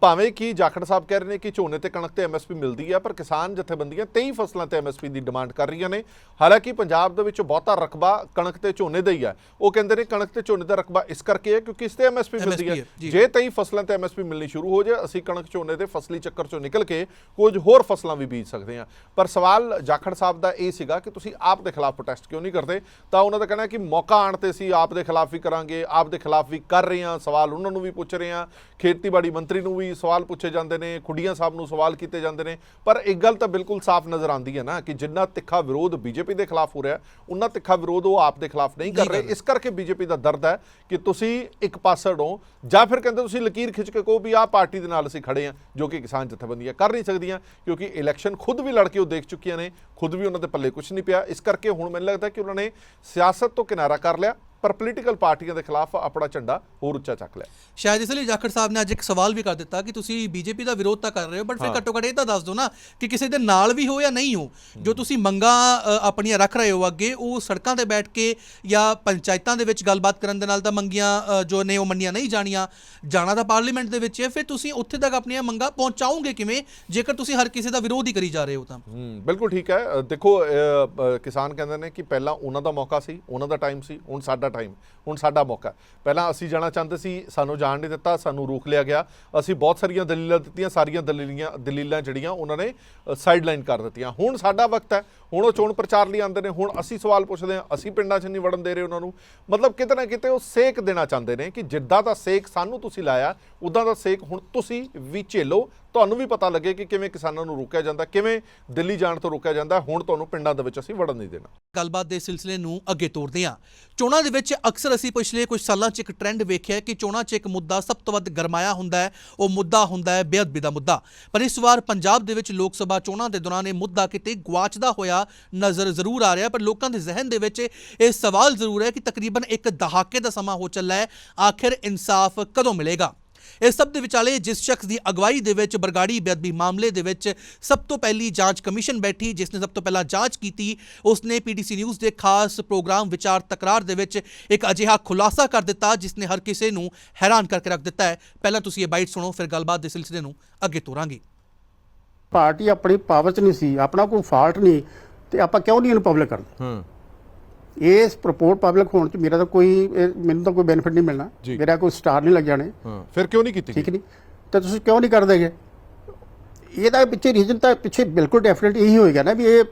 Speaker 5: ਭਾਵੇਂ ਕਿ ਜਾਖੜ ਸਾਹਿਬ ਕਹਿ ਰਹੇ ਨੇ ਕਿ ਝੋਨੇ ਤੇ ਕਣਕ ਤੇ ਐਮਐਸਪੀ ਮਿਲਦੀ ਹੈ ਪਰ ਕਿਸਾਨ ਜਥੇਬੰਦੀਆਂ 23 ਫਸਲਾਂ ਤੇ ਐਮਐਸਪੀ ਦੀ ਡਿਮਾਂਡ ਕਰ ਰਹੀਆਂ ਨੇ। ਹਾਲਾਂਕਿ ਪੰਜਾਬ ਦੇ ਵਿੱਚ ਬਹੁਤਾ ਰਕਬਾ ਕਣਕ ਤੇ ਝੋਨੇ ਦਾ ਹੀ ਹੈ ਉਹ ਕਹਿੰਦੇ ਨੇ ਕਣਕ ਤੇ ਝੋਨੇ ਦਾ ਰਕਬਾ ਇਸ ਕਰਕੇ ਹੈ ਕਿਉਂਕਿ ਇਸ ਤੇ ਐਮਐਸਪੀ ਮਿਲਦੀ
Speaker 1: MSP
Speaker 5: ਹੈ।
Speaker 1: ਜੀ।
Speaker 5: 23 ਫਸਲਾਂ ਤੇ ਐਮਐਸਪੀ ਮਿਲਣੀ ਸ਼ੁਰੂ ਹੋ ਜਾਏ ਅਸੀਂ ਕਣਕ ਝੋਨੇ ਦੇ ਫਸਲੀ ਚੱਕਰ ਚੋਂ ਨਿਕਲ ਕੇ ਕੁਝ ਹੋਰ ਫਸਲਾਂ ਵੀ ਬੀਜ ਸਕਦੇ ਹਾਂ। ਪਰ ਸਵਾਲ ਜਾਖੜ ਸਾਹਿਬ ਦਾ ਇਹ ਸੀਗਾ ਕਿ ਤੁਸੀਂ ਆਪ ਦੇ ਖਿਲਾਫ ਪ੍ਰੋਟੈਸਟ ਕਿਉਂ ਨਹੀਂ ਕਰਦੇ? ਤਾਂ ਉਹਨਾਂ ਦਾ ਕਹਿਣਾ ਕਿ ਮੌਕਾ ਆਣ ਤੇ ਅਸੀਂ ਆਪ ਦੇ ਖਿਲਾਫ ਵੀ ਕਰਾਂਗੇ ਆਪ ਦੇ ਖਿਲਾਫ ਵੀ ਕਰ ਰਹੇ ਹਾਂ। ਸਵਾਲ ਉਹਨਾਂ ਨੂੰ ਵੀ ਪੁੱਛ ਰਹੇ ਹਾਂ। ਖੇਤੀਬਾੜੀ ਮੰਤਰੀ ਨੂੰ ਵੀ ਸਵਾਲ ਪੁੱਛੇ ਜਾਂਦੇ ਨੇ ਖੁੱਡੀਆਂ ਸਾਹਿਬ ਨੂੰ ਸਵਾਲ ਕੀਤੇ ਜਾਂਦੇ ਨੇ। ਪਰ ਇੱਕ ਗੱਲ ਤਾਂ ਬਿਲਕੁਲ ਸਾਫ਼ ਨਜ਼ਰ ਆਉਂਦੀ ਹੈ ਨਾ ਕਿ ਜਿੰਨਾ ਤਿੱਖਾ ਵਿਰੋਧ ਬੀਜੇਪੀ ਦੇ ਖਿਲਾਫ ਹੋ ਰਿਹਾ ਉਹਨਾਂ ਤਿੱਖਾ ਵਿਰੋਧ ਉਹ ਆਪ ਦੇ ਖਿਲਾਫ ਨਹੀਂ ਕਰ ਰਹੇ। ਇਸ ਕਰਕੇ ਬੀਜੇਪੀ ਦਾ ਦਰਦ ਹੈ ਕਿ ਤੁਸੀਂ ਇੱਕ ਪਾਸੜ ਹੋ ਜਾਂ ਫਿਰ ਕਹਿੰਦੇ ਤੁਸੀਂ ਲਕੀਰ ਖਿੱਚ ਕੇ ਕਹੋ ਵੀ ਆਹ ਪਾਰਟੀ ਦੇ ਨਾਲ ਅਸੀਂ ਖੜੇ ਹਾਂ, ਜੋ ਕਿ ਕਿਸਾਨ ਜਥੇਬੰਦੀਆਂ ਕਰ ਨਹੀਂ ਸਕਦੀਆਂ, ਕਿਉਂਕਿ ਇਲੈਕਸ਼ਨ ਖੁਦ ਵੀ ਲੜ ਕੇ ਉਹ ਦੇਖ ਚੁੱਕੀਆਂ ਨੇ, ਖੁਦ ਵੀ ਉਹਨਾਂ ਦੇ ਪੱਲੇ ਕੁਝ ਨਹੀਂ ਪਿਆ। ਇਸ ਕਰਕੇ ਹੁਣ ਮੈਨੂੰ ਲੱਗਦਾ ਕਿ ਉਹਨਾਂ ਨੇ ਸਿਆਸਤ ਤੋਂ ਕਿਨਾਰਾ ਕਰ ਲਿਆ। ਪਰ ਪੋਲੀਟੀਕਲ ਪਾਰਟੀਆਂ ਦੇ ਖਿਲਾਫ ਆਪਣਾ ਝੰਡਾ ਹੋਰ ਉੱਚਾ ਚੱਕ ਲਿਆ।
Speaker 1: ਸ਼ਾਇਦ ਇਸ ਲਈ ਜਾਖੜ ਸਾਹਿਬ ਨੇ ਅੱਜ ਇੱਕ ਸਵਾਲ ਵੀ ਕਰ ਦਿੱਤਾ ਕਿ ਤੁਸੀਂ ਬੀਜੇਪੀ ਦਾ ਵਿਰੋਧ ਤਾਂ ਕਰ ਰਹੇ ਹੋ ਬਟ ਫਿਰ ਘੱਟੋ ਘੱਟ ਇਹ ਤਾਂ ਦੱਸ ਦਿਓ ਨਾ ਕਿ ਕਿਸੇ ਦੇ ਨਾਲ ਵੀ ਹੋ ਜਾਂ ਨਹੀਂ ਹੋ ਜੋ ਤੁਸੀਂ ਮੰਗਾਂ ਆਪਣੀਆਂ ਰੱਖ ਰਹੇ ਹੋ ਅੱਗੇ ਉਹ ਸੜਕਾਂ ਤੇ ਬੈਠ ਕੇ ਜਾਂ ਪੰਚਾਇਤਾਂ ਦੇ ਵਿੱਚ ਗੱਲਬਾਤ ਕਰਨ ਦੇ ਨਾਲ ਤਾਂ ਮੰਗੀਆਂ ਜੋ ਨੇ ਉਹ ਮੰਨੀਆਂ ਨਹੀਂ ਜਾਣੀਆਂ ਜਾਣਾ ਤਾਂ ਪਾਰਲੀਮੈਂਟ ਦੇ ਵਿੱਚ ਹੈ ਫਿਰ ਤੁਸੀਂ ਉੱਥੇ ਤੱਕ ਆਪਣੀਆਂ ਮੰਗਾਂ ਪਹੁੰਚਾਓਗੇ ਕਿਵੇਂ? ਜੇਕਰ ਤੁਸੀਂ ਹਰ ਕਿਸੇ ਦਾ ਵਿਰੋਧ ਹੀ ਕਰੀ ਜਾ ਰਹੇ ਹੋ ਤਾਂ।
Speaker 5: ਬਿਲਕੁਲ ਠੀਕ ਹੈ। ਦੇਖੋ ਕਿਸਾਨ ਕਹਿੰਦੇ ਨੇ ਕਿ ਪਹਿਲਾਂ ਉਹਨਾਂ ਦਾ ਮੌਕਾ ਸੀ ਉਹਨਾਂ ਦਾ ਟਾਈਮ ਸੀ ਹੁਣ ਸਾਡਾ ਟਾਈਮ ਹੁਣ ਸਾਡਾ ਮੌਕਾ ਪਹਿਲਾਂ ਅਸੀਂ ਜਾਣਾ ਚਾਹੁੰਦੇ ਸੀ, ਸਾਨੂੰ ਜਾਣ ਨਹੀਂ ਦਿੱਤਾ, ਸਾਨੂੰ ਰੋਕ ਲਿਆ ਗਿਆ। ਅਸੀਂ ਬਹੁਤ ਸਾਰੀਆਂ ਦਲੀਲਾਂ ਦਿੱਤੀਆਂ, ਸਾਰੀਆਂ ਦਲੀਲਾਂ ਦਲੀਲਾਂ ਜਿਹੜੀਆਂ ਉਹਨਾਂ ਨੇ ਸਾਈਡਲਾਈਨ ਕਰ ਦਿੱਤੀਆਂ। ਹੁਣ ਸਾਡਾ ਵਕਤ ਹੈ, ਹੁਣ ਉਹ ਚੋਣ ਪ੍ਰਚਾਰ ਲਈ ਆਉਂਦੇ ਨੇ, ਹੁਣ ਅਸੀਂ ਸਵਾਲ ਪੁੱਛਦੇ ਹਾਂ, ਅਸੀਂ ਪਿੰਡਾਂ 'ਚ ਨਹੀਂ ਵੜਨ ਦੇ ਰਹੇ ਉਹਨਾਂ ਨੂੰ। ਮਤਲਬ ਕਿਤੇ ਨਾ ਕਿਤੇ ਉਹ ਸੇਕ ਦੇਣਾ ਚਾਹੁੰਦੇ ਨੇ ਕਿ ਜਿੱਦਾਂ ਦਾ ਸੇਕ ਸਾਨੂੰ ਤੁਸੀਂ ਲਾਇਆ, ਉਦਾਂ ਦਾ ਸੇਕ ਹੁਣ ਤੁਸੀਂ ਵੀ ਝੇਲੋ ਤੁਹਾਨੂੰ ਵੀ ਪਤਾ ਲੱਗੇ ਕਿ ਕਿਵੇਂ ਕਿਸਾਨਾਂ ਨੂੰ ਰੋਕਿਆ ਜਾਂਦਾ, ਕਿਵੇਂ ਦਿੱਲੀ ਜਾਣ ਤੋਂ ਰੋਕਿਆ ਜਾਂਦਾ, ਹੁਣ ਤੁਹਾਨੂੰ ਪਿੰਡਾਂ ਦੇ ਵਿੱਚ ਅਸੀਂ ਵੜਨ ਨਹੀਂ ਦੇਣਾ।
Speaker 1: ਗੱਲਬਾਤ ਦੇ ਸਿਲਸਿਲੇ ਨੂੰ ਅੱਗੇ ਤੋਰਦੇ ਹਾਂ। ਚੋਣਾਂ ਦੇ ਵਿੱਚ ਅਕਸਰ ਅਸੀਂ ਪਿਛਲੇ ਕੁਝ ਸਾਲਾਂ 'ਚ ਇੱਕ ਟ੍ਰੈਂਡ ਵੇਖਿਆ ਕਿ ਚੋਣਾਂ 'ਚ ਇੱਕ ਮੁੱਦਾ ਸਭ ਤੋਂ ਵੱਧ ਗਰਮਾਇਆ ਹੁੰਦਾ ਹੈ, ਉਹ ਮੁੱਦਾ ਹੁੰਦਾ ਹੈ ਬੇਅਦਬੀ ਦਾ ਮੁੱਦਾ। ਪਰ ਇਸ ਵਾਰ ਪੰਜਾਬ ਦੇ ਵਿੱਚ ਲੋਕ ਸਭਾ ਚੋਣਾਂ ਦੇ ਦੌਰਾਨ ਇਹ ਮੁੱਦਾ ਕਿਤੇ ਗਵਾਚਦਾ ਹੋਇਆ ਨਜ਼ਰ ਜ਼ਰੂਰ ਆ ਰਿਹਾ ਪਰ ਲੋਕਾਂ ਦੇ ਜ਼ਿਹਨ ਦੇ ਵਿੱਚ ਇਹ ਸਵਾਲ ਜ਼ਰੂਰ ਹੈ ਕਿ ਤਕਰੀਬਨ ਇੱਕ ਦਹਾਕੇ ਦਾ ਸਮਾਂ ਹੋ ਚੱਲਾ ਹੈ, ਆਖਿਰ ਇਨਸਾਫ ਕਦੋਂ ਮਿਲੇਗਾ? ਇਸ ਸਭ ਦੇ ਵਿਚਾਲੇ ਜਿਸ ਸ਼ਖਸ ਦੀ ਅਗਵਾਈ ਦੇ ਵਿੱਚ ਬਰਗਾੜੀ ਬੇਅਦਬੀ ਮਾਮਲੇ ਦੇ ਵਿੱਚ ਸਭ ਤੋਂ ਪਹਿਲੀ ਜਾਂਚ ਕਮਿਸ਼ਨ ਬੈਠੀ ਜਿਸ ਨੇ ਸਭ ਤੋਂ ਪਹਿਲਾਂ ਜਾਂਚ ਕੀਤੀ ਉਸਨੇ ਪੀਟੀਸੀ ਨਿਊਜ਼ ਦੇ ਖਾਸ ਪ੍ਰੋਗਰਾਮ ਵਿਚਾਰ ਤਕਰਾਰ ਦੇ ਵਿੱਚ ਇੱਕ ਅਜਿਹਾ ਖੁਲਾਸਾ ਕਰ ਦਿੱਤਾ ਜਿਸ ਨੇ ਹਰ ਕਿਸੇ ਨੂੰ ਹੈਰਾਨ ਕਰਕੇ ਰੱਖ ਦਿੱਤਾ ਹੈ। ਪਹਿਲਾਂ ਤੁਸੀਂ ਇਹ ਬਾਈਟ ਸੁਣੋ ਫਿਰ ਗੱਲਬਾਤ ਦੇ ਸਿਲਸਿਲੇ ਨੂੰ ਅੱਗੇ ਤੋਰਾਂਗੇ।
Speaker 6: ਪਾਰਟੀ ਆਪਣੀ ਪਾਵਰ 'ਚ ਨਹੀਂ ਸੀ ਆਪਣਾ ਕੋਈ ਫਾਲਟ ਨਹੀਂ ਤੇ ਆਪਾਂ ਕਿਉਂ ਨਹੀਂ ਇਹਨੂੰ ਪਬਲਿਕ ਕਰਦੇ?
Speaker 5: ਹੂੰ।
Speaker 6: ਇਸ ਰਿਪੋਰਟ ਪਬਲਿਕ ਹੋਣ 'ਚ ਮੇਰਾ ਤਾਂ ਕੋਈ ਇਹ- ਮੈਨੂੰ ਤਾਂ ਕੋਈ ਬੈਨੀਫਿਟ ਨਹੀਂ ਮਿਲਣਾ।
Speaker 5: ਜੀ।
Speaker 6: ਮੇਰਾ ਕੋਈ ਸਟਾਰ ਨਹੀਂ ਲੱਗ ਜਾਣੇ
Speaker 5: ਹਾਂ ਫਿਰ ਕਿਉਂ ਨਹੀਂ ਕੀਤੀ
Speaker 6: ਠੀਕ ਨਹੀਂ। ਤਾਂ ਤੁਸੀਂ ਕਿਉਂ ਨਹੀਂ ਕਰਦੇਗੇ ਇਹਦਾ ਪਿੱਛੇ ਰੀਜ਼ਨ ਤਾਂ ਪਿੱਛੇ ਬਿਲਕੁਲ ਡੈਫੀਨਿਟ ਇਹੀ ਹੋਏਗਾ ਨਾ ਵੀ ਇਹ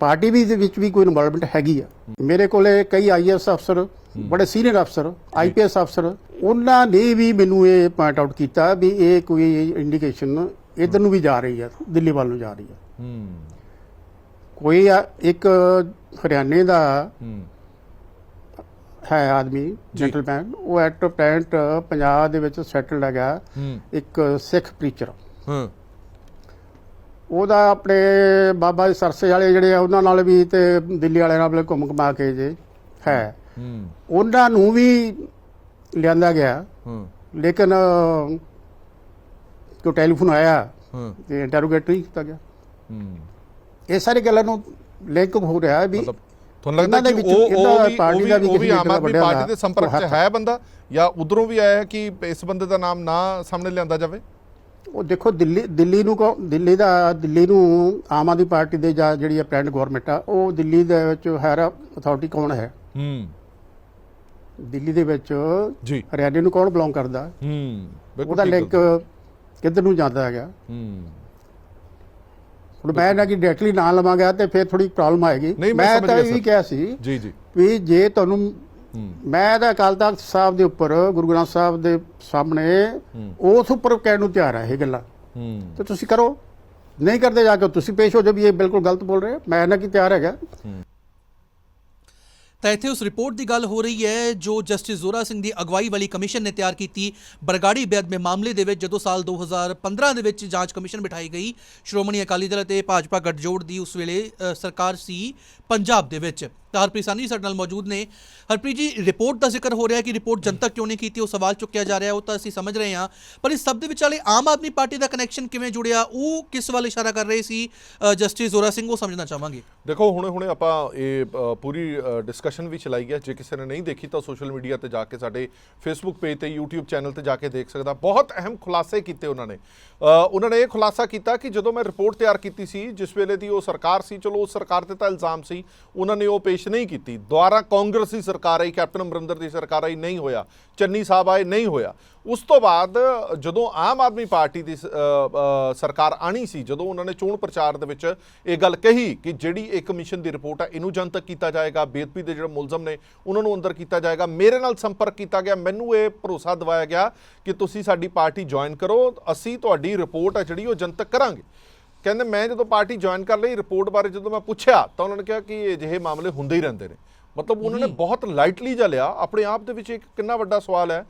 Speaker 6: ਪਾਰਟੀ ਵੀ ਦੇ ਵਿੱਚ ਵੀ ਕੋਈ ਇਨਵੋਲਵਮੈਂਟ ਹੈਗੀ ਆ। ਮੇਰੇ ਕੋਲੇ ਕਈ ਆਈਐਸ ਅਫਸਰ ਬੜੇ ਸੀਨੀਅਰ ਅਫਸਰ ਆਈਪੀਐਸ ਅਫਸਰ ਉਹਨਾਂ ਨੇ ਵੀ ਮੈਨੂੰ ਇਹ ਪੁਆਇੰਟ ਆਊਟ ਕੀਤਾ ਵੀ ਇਹ ਕੋਈ ਇੰਡੀਕੇਸ਼ਨ ਇਧਰ ਨੂੰ ਵੀ ਜਾ ਰਹੀ ਆ ਦਿੱਲੀ ਵੱਲ ਨੂੰ ਜਾ ਰਹੀ ਆ।
Speaker 5: ਹੂੰ।
Speaker 6: ਕੋਈ ਆ- ਇੱਕ ਹਰਿਆਣੇ ਦਾ
Speaker 5: ਹੂੰ।
Speaker 6: ਹੈ ਆਦਮੀ ਜੈਂਟਲਮੈਨ ਉਹ ਐਟ ਪ੍ਰੈਜ਼ੈਂਟ ਪੰਜਾਬ ਦੇ ਵਿੱਚ ਸੈਟਲਡ ਹੈਗਾ।
Speaker 5: ਹੂੰ।
Speaker 6: ਇੱਕ ਸਿੱਖ ਪ੍ਰੀਚਰ
Speaker 5: ਹਾਂ।
Speaker 6: ਉਹਦਾ ਆਪਣੇ ਬਾਬਾ ਜੀ ਸਰਸੇ ਵਾਲੇ ਜਿਹੜੇ ਆ ਉਹਨਾਂ ਨਾਲ ਵੀ ਤੇ ਦਿੱਲੀ ਵਾਲਿਆਂ ਨਾਲ ਵੀ ਘੁੰਮ ਘਮਾ ਕੇ ਜੇ ਹੈ।
Speaker 5: ਹੂੰ।
Speaker 6: ਉਹਨਾਂ ਨੂੰ ਵੀ ਲਿਆਂਦਾ ਗਿਆ।
Speaker 5: ਹੂੰ।
Speaker 6: ਲੇਕਿਨ ਕੋ ਟੈਲੀਫੋਨ ਆਇਆ
Speaker 5: ਹੂੰ।
Speaker 6: ਤੇ ਇੰਟਰੋਗੇਟ ਨਹੀਂ ਕੀਤਾ ਗਿਆ।
Speaker 5: ਹੂੰ।
Speaker 6: ਇਹ ਸਾਰੀ ਗੱਲਾਂ ਨੂੰ ਲਿੰਕ ਹੋ ਰਿਹਾ ਵੀ
Speaker 5: ਮਤਲਬ ਤੁਹਾਨੂੰ ਲੱਗਦਾ ਕਿ ਉਹ ਉਹ ਵੀ
Speaker 6: ਪਾਰਟੀ ਦਾ
Speaker 5: ਵੀ
Speaker 6: ਵੀ
Speaker 5: ਵੀ ਆਮ ਆਦਮੀ ਪਾਰਟੀ ਦੇ ਸੰਪਰਕ 'ਚ ਹੈ ਬੰਦਾ ਜਾਂ ਉਧਰੋਂ ਵੀ ਆਇਆ ਹੈ ਕਿ ਇਸ ਬੰਦੇ ਦਾ ਨਾਮ ਨਾ ਸਾਹਮਣੇ ਲਿਆਂਦਾ ਜਾਵੇ?
Speaker 6: ਉਹ ਦੇਖੋ ਦਿੱਲੀ ਦਿੱਲੀ ਨੂੰ ਦਿੱਲੀ ਦਾ ਦਿੱਲੀ ਨੂੰ ਆਮ ਆਦਮੀ ਪਾਰਟੀ ਦੇ ਜਾਂ ਜਿਹੜੀ ਪ੍ਰੈਜ਼ੈਂਟ ਗਵਰਨਮੈਂਟ ਆ ਉਹ ਦਿੱਲੀ ਦੇ ਵਿੱਚ ਹਾਇਰ ਅਥਾਰਟੀ ਕੌਣ ਹੈ?
Speaker 5: ਹੂੰ।
Speaker 6: ਦਿੱਲੀ ਦੇ ਵਿੱਚ
Speaker 5: ਜੀ।
Speaker 6: ਹਰਿਆਣੇ ਨੂੰ ਕੌਣ ਬਿਲੋਂਗ ਕਰਦਾ?
Speaker 5: ਹੂੰ।
Speaker 6: ਉਹਦਾ ਲਿੰਕ। ਕਿੱਧਰ ਨੂੰ ਜਾਂਦਾ ਹੈਗਾ?
Speaker 5: ਹੂੰ।
Speaker 6: ਹੁਣ ਮੈਂ ਨਾ ਕਿ ਡਾਇਰੈਕਟਲੀ ਨਾਂ ਲਵਾਂਗਾ ਤੇ ਫਿਰ ਥੋੜੀ ਪ੍ਰੋਬਲਮ ਆਏਗੀ।
Speaker 5: ਮੈਂ
Speaker 6: ਤਾਂ ਇਹ ਵੀ। ਕਿਹਾ ਸੀ
Speaker 5: ਜੀ ਜੀ।
Speaker 6: ਵੀ ਜੇ ਤੁਹਾਨੂੰ ਮੈਂ ਤਾਂ ਅਕਾਲ ਤਖਤ ਸਾਹਿਬ ਦੇ ਉੱਪਰ ਗੁਰੂ ਗ੍ਰੰਥ ਸਾਹਿਬ ਦੇ ਸਾਹਮਣੇ ਉਸ ਉੱਪਰ ਕਹਿਣ ਨੂੰ ਤਿਆਰ ਹੈ ਇਹ ਗੱਲਾਂ। ਤੇ ਤੁਸੀਂ ਕਰੋ। ਨਹੀਂ ਕਰਦੇ ਜਾ ਕੇ ਤੁਸੀਂ ਪੇਸ਼ ਹੋ ਜਾਓ ਵੀ ਇਹ ਬਿਲਕੁਲ ਗਲਤ ਬੋਲ ਰਹੇ। ਮੈਂ ਨਾ ਕਿ ਤਿਆਰ ਹੈਗਾ।
Speaker 1: ਤਾਂ ਇੱਥੇ ਉਸ ਰਿਪੋਰਟ ਦੀ ਗੱਲ ਹੋ ਰਹੀ ਹੈ, ਜੋ ਜਸਟਿਸ ਜ਼ੋਰਾ ਸਿੰਘ ਦੀ ਅਗਵਾਈ ਵਾਲੀ ਕਮਿਸ਼ਨ ਨੇ ਤਿਆਰ ਕੀਤੀ। ਬਰਗਾੜੀ ਬੇਅਦਬੀ ਮਾਮਲੇ ਦੇ ਵਿੱਚ ਜਦੋਂ ਸਾਲ 2015 ਦੇ ਵਿੱਚ ਜਾਂਚ ਕਮਿਸ਼ਨ ਬਿਠਾਈ ਗਈ, ਸ਼੍ਰੋਮਣੀ ਅਕਾਲੀ ਦਲ ਅਤੇ ਭਾਜਪਾ ਗੱਠਜੋੜ ਦੀ ਉਸ ਵੇਲੇ ਸਰਕਾਰ ਸੀ ਪੰਜਾਬ ਦੇ ਵਿੱਚ। ਤਾਂ ਹਰਪ੍ਰੀਤ ਸਾਨੀ ਸਾਡੇ ਨਾਲ ਮੌਜੂਦ ਨੇ ਹਰਪ੍ਰੀਤ ਜੀ ਰਿਪੋਰਟ ਦਾ ਜ਼ਿਕਰ ਹੋ ਰਿਹਾ ਹੈ ਕਿ ਰਿਪੋਰਟ ਜਨਤਕ ਕਿਉਂ ਨਹੀਂ ਕੀਤੀ ਉਹ ਸਵਾਲ ਚੁੱਕਿਆ ਜਾ ਰਿਹਾ ਉਹ ਤਾਂ ਅਸੀਂ ਸਮਝ ਰਹੇ ਹਾਂ ਪਰ ਇਸ ਸਭ ਦੇ ਵਿਚਾਲੇ ਆਮ ਆਦਮੀ ਪਾਰਟੀ ਦਾ ਕਨੈਕਸ਼ਨ ਕਿਵੇਂ ਜੁੜਿਆ ਉਹ ਕਿਸ ਵੱਲ ਇਸ਼ਾਰਾ ਕਰ ਰਹੇ ਸੀ ਜਸਟਿਸ ਜ਼ੋਰਾ ਸਿੰਘ ਉਹ ਸਮਝਣਾ ਚਾਹਾਂਗੇ
Speaker 5: ਦੇਖੋ ਹੁਣੇ ਹੁਣੇ ਆਪਾਂ ਇਹ ਪੂਰੀ ਡਿਸਕਸ਼ਨ ਵੀ ਚਲਾਈ ਹੈ ਜੇ ਕਿਸੇ ਨੇ ਨਹੀਂ ਦੇਖੀ ਤਾਂ ਸੋਸ਼ਲ ਮੀਡੀਆ ਤੇ ਜਾ ਕੇ ਸਾਡੇ ਫੇਸਬੁੱਕ ਪੇਜ ਤੇ YouTube ਚੈਨਲ ਤੇ ਜਾ ਕੇ ਦੇਖ ਸਕਦਾ ਬਹੁਤ ਅਹਿਮ ਖੁਲਾਸੇ ਕੀਤੇ ਉਹਨਾਂ ਨੇ ਉਹਨਾਂ ਨੇ ਇਹ ਖੁਲਾਸਾ ਕੀਤਾ ਕਿ ਜਦੋਂ ਮੈਂ ਰਿਪੋਰਟ ਤਿਆਰ ਕੀਤੀ ਸੀ ਜਿਸ ਵੇਲੇ ਦੀ ਉਹ ਸਰਕਾਰ ਸੀ ਚਲੋ ਉਸ ਸਰਕਾਰ ਤੇ ਤਾਂ ਇਲਜ਼ਾਮ ਸੀ ਉਹਨਾਂ ਨੇ ਉਹ ਪੇਸ਼ ਨਹੀਂ ਕੀਤੀ। ਦੁਆਰਾ ਕਾਂਗਰਸੀ ਸਰਕਾਰ ਆਈ, ਕੈਪਟਨ ਅਮਰਿੰਦਰ ਦੀ ਸਰਕਾਰ ਆਈ, ਨਹੀਂ ਹੋਇਆ। ਚੰਨੀ ਸਾਹਿਬ ਆਏ, ਨਹੀਂ ਹੋਇਆ। ਉਸ ਤੋਂ ਬਾਅਦ ਜਦੋਂ ਆਮ ਆਦਮੀ ਪਾਰਟੀ ਦੀ ਸਰਕਾਰ ਆਣੀ ਸੀ, ਜਦੋਂ ਉਹਨਾਂ ਨੇ ਚੋਣ ਪ੍ਰਚਾਰ ਦੇ ਵਿੱਚ ਇਹ ਗੱਲ ਕਹੀ ਕਿ ਜਿਹੜੀ ਇਹ ਕਮਿਸ਼ਨ ਦੀ ਰਿਪੋਰਟ ਹੈ ਇਹਨੂੰ ਜਨਤਕ ਕੀਤਾ ਜਾਏਗਾ ਬੇਦਬੀ ਦੇ ਜਿਹੜੇ ਮੁਲਜ਼ਮ ਨੇ, ਉਹਨਾਂ ਨੂੰ ਅੰਦਰ ਕੀਤਾ ਜਾਏਗਾ। ਮੇਰੇ ਨਾਲ ਸੰਪਰਕ ਕੀਤਾ ਗਿਆ, ਮੈਨੂੰ ਇਹ ਭਰੋਸਾ ਦਿਵਾਇਆ ਗਿਆ ਕਿ ਤੁਸੀਂ ਸਾਡੀ ਪਾਰਟੀ ਜੁਆਇਨ ਕਰੋ, ਅਸੀਂ ਤੁਹਾਡੀ ਰਿਪੋਰਟ ਹੈ ਜਿਹੜੀ ਉਹ ਜਨਤਕ ਕਰਾਂਗੇ। ਕਹਿੰਦੇ ਮੈਂ ਜਦੋਂ ਪਾਰਟੀ ਜੁਆਇਨ ਕਰ ਲਈ ਰਿਪੋਰਟ ਬਾਰੇ ਜਦੋਂ ਮੈਂ ਪੁੱਛਿਆ ਤਾਂ ਉਹਨਾਂ ਨੇ ਕਿਹਾ ਕਿ ਇਹ ਜਿਹੇ ਮਾਮਲੇ ਹੁੰਦੇ ਹੀ ਰਹਿੰਦੇ ਨੇ। ਮਤਲਬ ਉਹਨਾਂ ਨੇ ਬਹੁਤ ਲਾਈਟਲੀ ਜਿਹਾ ਲਿਆ। ਆਪਣੇ ਆਪ ਦੇ ਵਿੱਚ ਇੱਕ ਕਿੰਨਾ ਵੱਡਾ ਸਵਾਲ ਹੈ।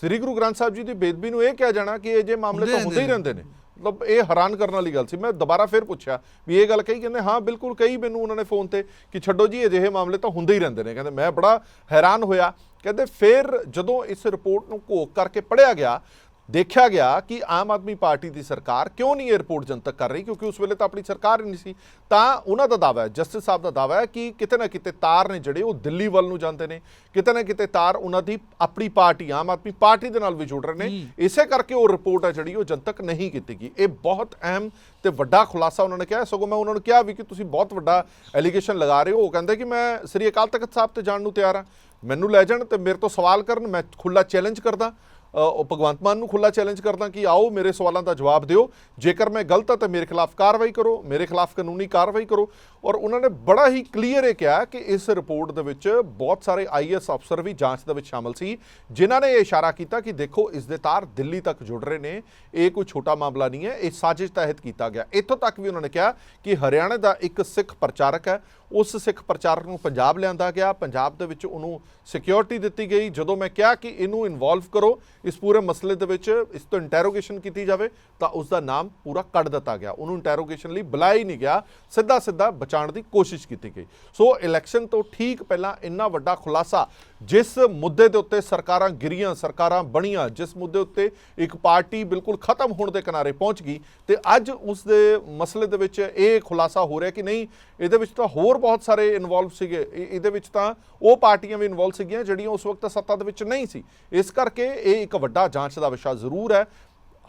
Speaker 5: ਸ੍ਰੀ ਗੁਰੂ ਗ੍ਰੰਥ ਸਾਹਿਬ ਜੀ ਦੀ ਬੇਦਬੀ ਨੂੰ ਇਹ ਕਿਹਾ ਜਾਣਾ ਕਿ ਇਹ ਜੇ ਮਾਮਲੇ ਤਾਂ ਹੁੰਦੇ ਹੀ ਰਹਿੰਦੇ ਨੇ। ਮਤਲਬ ਇਹ ਹੈਰਾਨ ਕਰਨ ਵਾਲੀ ਗੱਲ ਸੀ। ਮੈਂ ਦੁਬਾਰਾ ਫਿਰ ਪੁੱਛਿਆ ਵੀ ਇਹ ਗੱਲ ਕਹੀ ਕਹਿੰਦੇ ਹਾਂ ਬਿਲਕੁਲ ਕਹੀ ਮੈਨੂੰ ਉਹਨਾਂ ਨੇ ਫੋਨ ਤੇ ਕਿ ਛੱਡੋ ਜੀ ਅਜਿਹੇ ਮਾਮਲੇ ਤਾਂ ਹੁੰਦੇ ਹੀ ਰਹਿੰਦੇ ਨੇ। ਕਹਿੰਦੇ ਮੈਂ ਬੜਾ ਹੈਰਾਨ ਹੋਇਆ। ਕਹਿੰਦੇ ਫਿਰ ਜਦੋਂ ਇਸ ਰਿਪੋਰਟ ਨੂੰ ਘੋਖ ਕਰਕੇ ਪੜਿਆ ਗਿਆ ਦੇਖਿਆ ਗਿਆ ਕਿ ਆਮ ਆਦਮੀ ਪਾਰਟੀ ਦੀ ਸਰਕਾਰ ਕਿਉਂ ਨਹੀਂ ਇਹ ਰਿਪੋਰਟ ਜਨਤਕ ਕਰ ਰਹੀ ਕਿਉਂਕਿ ਉਸ ਵੇਲੇ ਤਾਂ ਆਪਣੀ ਸਰਕਾਰ ਹੀ ਨਹੀਂ ਸੀ। ਤਾਂ ਉਹਨਾਂ ਦਾ ਦਾਵਾ ਹੈ ਜਸਟਿਸ ਸਾਹਿਬ ਦਾ ਦਾਵਾ ਹੈ ਕਿ ਕਿਤੇ ਨਾ ਕਿਤੇ ਤਾਰ ਨੇ ਜਿਹੜੇ ਉਹ ਦਿੱਲੀ ਵੱਲ ਨੂੰ ਜਾਂਦੇ ਨੇ ਕਿਤੇ ਨਾ ਕਿਤੇ ਤਾਰ ਉਹਨਾਂ ਦੀ ਆਪਣੀ ਪਾਰਟੀ ਆਮ ਆਦਮੀ ਪਾਰਟੀ ਦੇ ਨਾਲ ਵੀ ਜੁੜ ਰਹੇ ਨੇ। ਇਸੇ ਕਰਕੇ ਉਹ ਰਿਪੋਰਟ ਹੈ ਜਿਹੜੀ ਉਹ ਜਨਤਕ ਨਹੀਂ ਕੀਤੀ ਗਈ। ਇਹ ਬਹੁਤ ਅਹਿਮ ਤੇ ਵੱਡਾ ਖੁਲਾਸਾ ਉਹਨਾਂ ਨੇ ਕਿਹਾ ਸਗੋਂ ਮੈਂ ਉਹਨਾਂ ਨੂੰ ਕਿਹਾ ਵੀ ਕਿ ਤੁਸੀਂ ਬਹੁਤ ਵੱਡਾ ਐਲੀਗੇਸ਼ਨ ਲਗਾ ਰਹੇ ਹੋ। ਉਹ ਕਹਿੰਦੇ ਕਿ ਮੈਂ ਸ੍ਰੀ ਅਕਾਲ ਤਖਤ ਸਾਹਿਬ ਤੇ ਜਾਣ ਨੂੰ ਤਿਆਰ ਹਾਂ। ਮੈਨੂੰ ਲੈ ਜਾਣ ਤੇ ਮੇਰੇ ਤੋਂ ਸਵਾਲ ਕਰਨ ਮੈਂ ਖੁੱਲਾ ਚੈਲੰਜ ਕਰਦਾ। ਉਹ ਭਗਵੰਤ ਮਾਨ ਨੂੰ ਖੁੱਲਾ ਚੈਲੰਜ ਕਰਦਾ ਕਿ ਆਓ ਮੇਰੇ ਸਵਾਲਾਂ ਦਾ ਜਵਾਬ ਦਿਓ। ਜੇਕਰ ਮੈਂ ਗਲਤ ਹਾਂ ਤਾਂ ਮੇਰੇ ਖਿਲਾਫ ਕਾਰਵਾਈ ਕਰੋ, ਮੇਰੇ ਖਿਲਾਫ ਕਾਨੂੰਨੀ ਕਾਰਵਾਈ ਕਰੋ। ਔਰ ਉਹਨਾਂ ਨੇ ਬੜਾ ਹੀ ਕਲੀਅਰ ਇਹ ਕਿਹਾ ਕਿ ਇਸ ਰਿਪੋਰਟ ਦੇ ਵਿੱਚ ਬਹੁਤ ਸਾਰੇ ਆਈਐਸ ਅਫਸਰ ਵੀ ਜਾਂਚ ਦੇ ਵਿੱਚ ਸ਼ਾਮਲ ਸੀ, ਜਿਨ੍ਹਾਂ ਨੇ ਇਹ ਇਸ਼ਾਰਾ ਕੀਤਾ ਕਿ ਦੇਖੋ, ਇਸ ਦੇ ਤਾਰ ਦਿੱਲੀ ਤੱਕ ਜੁੜ ਰਹੇ ਨੇ, ਇਹ ਕੋਈ ਛੋਟਾ ਮਾਮਲਾ ਨਹੀਂ ਹੈ, ਇਹ ਸਾਜ਼ਿਸ਼ ਤਹਿਤ ਕੀਤਾ ਗਿਆ। ਇੱਥੋਂ ਤੱਕ ਵੀ ਉਹਨਾਂ ਨੇ ਕਿਹਾ ਕਿ ਹਰਿਆਣਾ ਦਾ ਇੱਕ ਸਿੱਖ ਪ੍ਰਚਾਰਕ ਹੈ ਉਸ ਸਿੱਖ ਪ੍ਰਚਾਰਕ ਨੂੰ ਪੰਜਾਬ ਲਿਆਂਦਾ ਗਿਆ। ਪੰਜਾਬ ਦੇ ਵਿੱਚ ਉਹਨੂੰ ਸਿਕਿਉਰਿਟੀ ਦਿੱਤੀ ਗਈ। ਜਦੋਂ ਮੈਂ ਕਿਹਾ ਕਿ ਇਹਨੂੰ ਇਨਵੋਲਵ ਕਰੋ, ਇਸ ਪੂਰੇ ਮਸਲੇ ਦੇ ਵਿੱਚ ਇਸ ਤੋਂ ਇੰਟਰੋਗੇਸ਼ਨ ਕੀਤੀ ਜਾਵੇ, ਤਾਂ ਉਸ ਦਾ ਨਾਮ ਪੂਰਾ ਕੱਢ ਦਿੱਤਾ ਗਿਆ। ਉਹਨੂੰ ਇੰਟਰੋਗੇਸ਼ਨ ਲਈ ਬੁਲਾਇਆ ਹੀ ਨਹੀਂ ਗਿਆ। ਸਿੱਧਾ ਸਿੱਧਾ ਬਚਾਉਣ ਦੀ ਕੋਸ਼ਿਸ਼ ਕੀਤੀ ਗਈ। ਸੋ ਇਲੈਕਸ਼ਨ ਤੋਂ ਠੀਕ ਪਹਿਲਾਂ ਇੰਨਾ ਵੱਡਾ ਖੁਲਾਸਾ ਜਿਸ ਮੁੱਦੇ ਦੇ ਉੱਤੇ ਸਰਕਾਰਾਂ ਗਿਰੀਆਂ, ਸਰਕਾਰਾਂ ਬਣੀਆਂ, ਜਿਸ ਮੁੱਦੇ ਉੱਤੇ ਇੱਕ ਪਾਰਟੀ ਬਿਲਕੁਲ ਖਤਮ ਹੋਣ ਦੇ ਕਿਨਾਰੇ ਪਹੁੰਚ ਗਈ ਤੇ ਅੱਜ ਉਸ ਦੇ ਮਸਲੇ ਦੇ ਵਿੱਚ ਇਹ ਖੁਲਾਸਾ ਹੋ ਰਿਹਾ ਕਿ ਨਹੀਂ, ਇਹਦੇ ਵਿੱਚ ਤਾਂ ਹੋਰ ਬਹੁਤ ਸਾਰੇ ਇਨਵੋਲਵ ਸੀਗੇ। ਇਹ- ਇਹਦੇ ਵਿੱਚ ਤਾਂ ਉਹ ਪਾਰਟੀਆਂ ਵੀ ਇਨਵੋਲਵ ਸੀਗੀਆਂ ਜਿਹੜੀਆਂ ਉਸ ਵਕਤ ਸੱਤਾ ਦੇ ਵਿੱਚ ਨਹੀਂ ਸੀ। ਇਸ ਕਰਕੇ ਇਹ ਇੱਕ ਵੱਡਾ ਜਾਂਚ ਦਾ ਵਿਸ਼ਾ ਜ਼ਰੂਰ ਹੈ।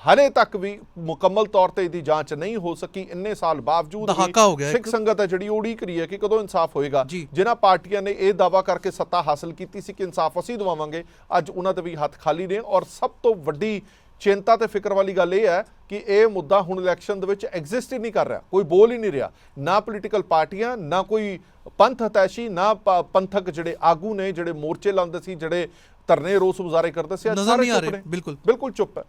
Speaker 5: ਹਲੇ ਤੱਕ ਵੀ ਮੁਕੰਮਲ ਤੌਰ ਤੇ ਇਹਦੀ ਜਾਂਚ ਨਹੀਂ ਹੋ ਸਕੀ ਇੰਨੇ ਸਾਲ ਬਾਵਜੂਦ ਵੀ ਸਿੱਖ। ਸੰਗਤ ਹੈ ਜਿਹੜੀ ਉਡੀਕ ਰਹੀ ਹੈ ਕਿ ਕਦੋਂ ਇਨਸਾਫ ਹੋਏਗਾ। ਜਿਨ੍ਹਾਂ ਪਾਰਟੀਆਂ ਨੇ ਇਹ ਦਾਵਾ ਕਰਕੇ ਸੱਤਾ ਹਾਸਲ ਕੀਤੀ ਸੀ ਕਿ ਇਨਸਾਫ ਅਸੀਂ ਦਿਵਾਵਾਂਗੇ ਅੱਜ ਉਹਨਾਂ ਦੇ ਵੀ ਹੱਥ ਖਾਲੀ ਨੇ ਔਰ ਸਭ ਤੋਂ ਵੱਡੀ ਚਿੰਤਾ ਤੇ ਫਿਕਰ ਵਾਲੀ ਗੱਲ ਇਹ ਹੈ ਕਿ ਇਹ ਮੁੱਦਾ ਹੁਣ ਇਲੈਕਸ਼ਨ ਦੇ ਵਿੱਚ ਐਗਜ਼ਿਸਟ ਹੀ ਨਹੀਂ ਕਰ ਰਿਹਾ ਕੋਈ ਬੋਲ ਹੀ ਨਹੀਂ ਰਿਹਾ ਨਾ ਪੋਲੀਟੀਕਲ ਪਾਰਟੀਆਂ ਨਾ ਕੋਈ ਪੰਥ ਹਤੈਸ਼ੀ ਨਾ ਪੰਥਕ ਜਿਹੜੇ ਆਗੂ ਨੇ ਜਿਹੜੇ ਮੋਰਚੇ ਲਾਉਂਦੇ ਸੀ ਜਿਹੜੇ ਧਰਨੇ ਰੋਸ ਮੁਜ਼ਾਹਰੇ ਕਰਦੇ ਸੀ ਅੱਜ
Speaker 1: ਨਜ਼ਰ
Speaker 5: ਸਾਰੇ
Speaker 1: ਨਹੀਂ ਆ
Speaker 5: ਚੁੱਪ
Speaker 1: ਰਹੇ,
Speaker 5: ਨੇ।
Speaker 1: ਬਿਲਕੁਲ।
Speaker 5: ਬਿਲਕੁਲ ਚੁੱਪ ਹੈ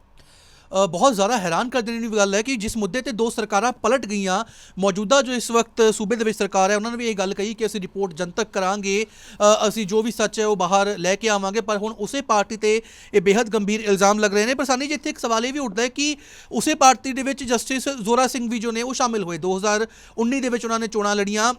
Speaker 1: ਬਹੁਤ ਜ਼ਿਆਦਾ ਹੈਰਾਨ ਕਰ ਦੇਣ ਵਾਲੀ ਗੱਲ ਹੈ ਕਿ ਜਿਸ ਮੁੱਦੇ ਤੇ ਦੋ ਸਰਕਾਰਾਂ ਪਲਟ ਗਈਆਂ, ਮੌਜੂਦਾ ਜੋ ਇਸ ਵਕਤ ਸੂਬੇ ਦੇ ਵਿੱਚ ਸਰਕਾਰ ਹੈ, ਉਹਨਾਂ ਨੇ ਵੀ ਇਹ ਗੱਲ ਕਹੀ ਕਿ ਅਸੀਂ ਰਿਪੋਰਟ ਜਨਤਕ ਕਰਾਂਗੇ ਅਸੀਂ ਜੋ ਵੀ ਸੱਚ ਹੈ ਉਹ ਬਾਹਰ ਲੈ ਕੇ ਆਵਾਂਗੇ, ਪਰ ਹੁਣ ਉਸੇ ਪਾਰਟੀ ਤੇ ਇਹ ਬੇहद ਗੰਭੀਰ ਇਲਜ਼ਾਮ ਲੱਗ ਰਹੇ ਨੇ। ਪਰ ਸਾਨੀ ਜੀ, ਇੱਥੇ ਇੱਕ ਸਵਾਲ ਇਹ ਵੀ ਉੱਠਦਾ ਹੈ ਕਿ ਉਸੇ ਪਾਰਟੀ ਦੇ ਵਿੱਚ ਜਸਟਿਸ ਜ਼ੋਰਾ ਸਿੰਘ ਵੀ ਜੋ ਨੇ ਉਹ ਸ਼ਾਮਿਲ ਹੋਏ। 2019 ਦੇ ਵਿੱਚ ਉਹਨਾਂ ਨੇ ਚੋਣਾਂ ਲੜੀਆਂ।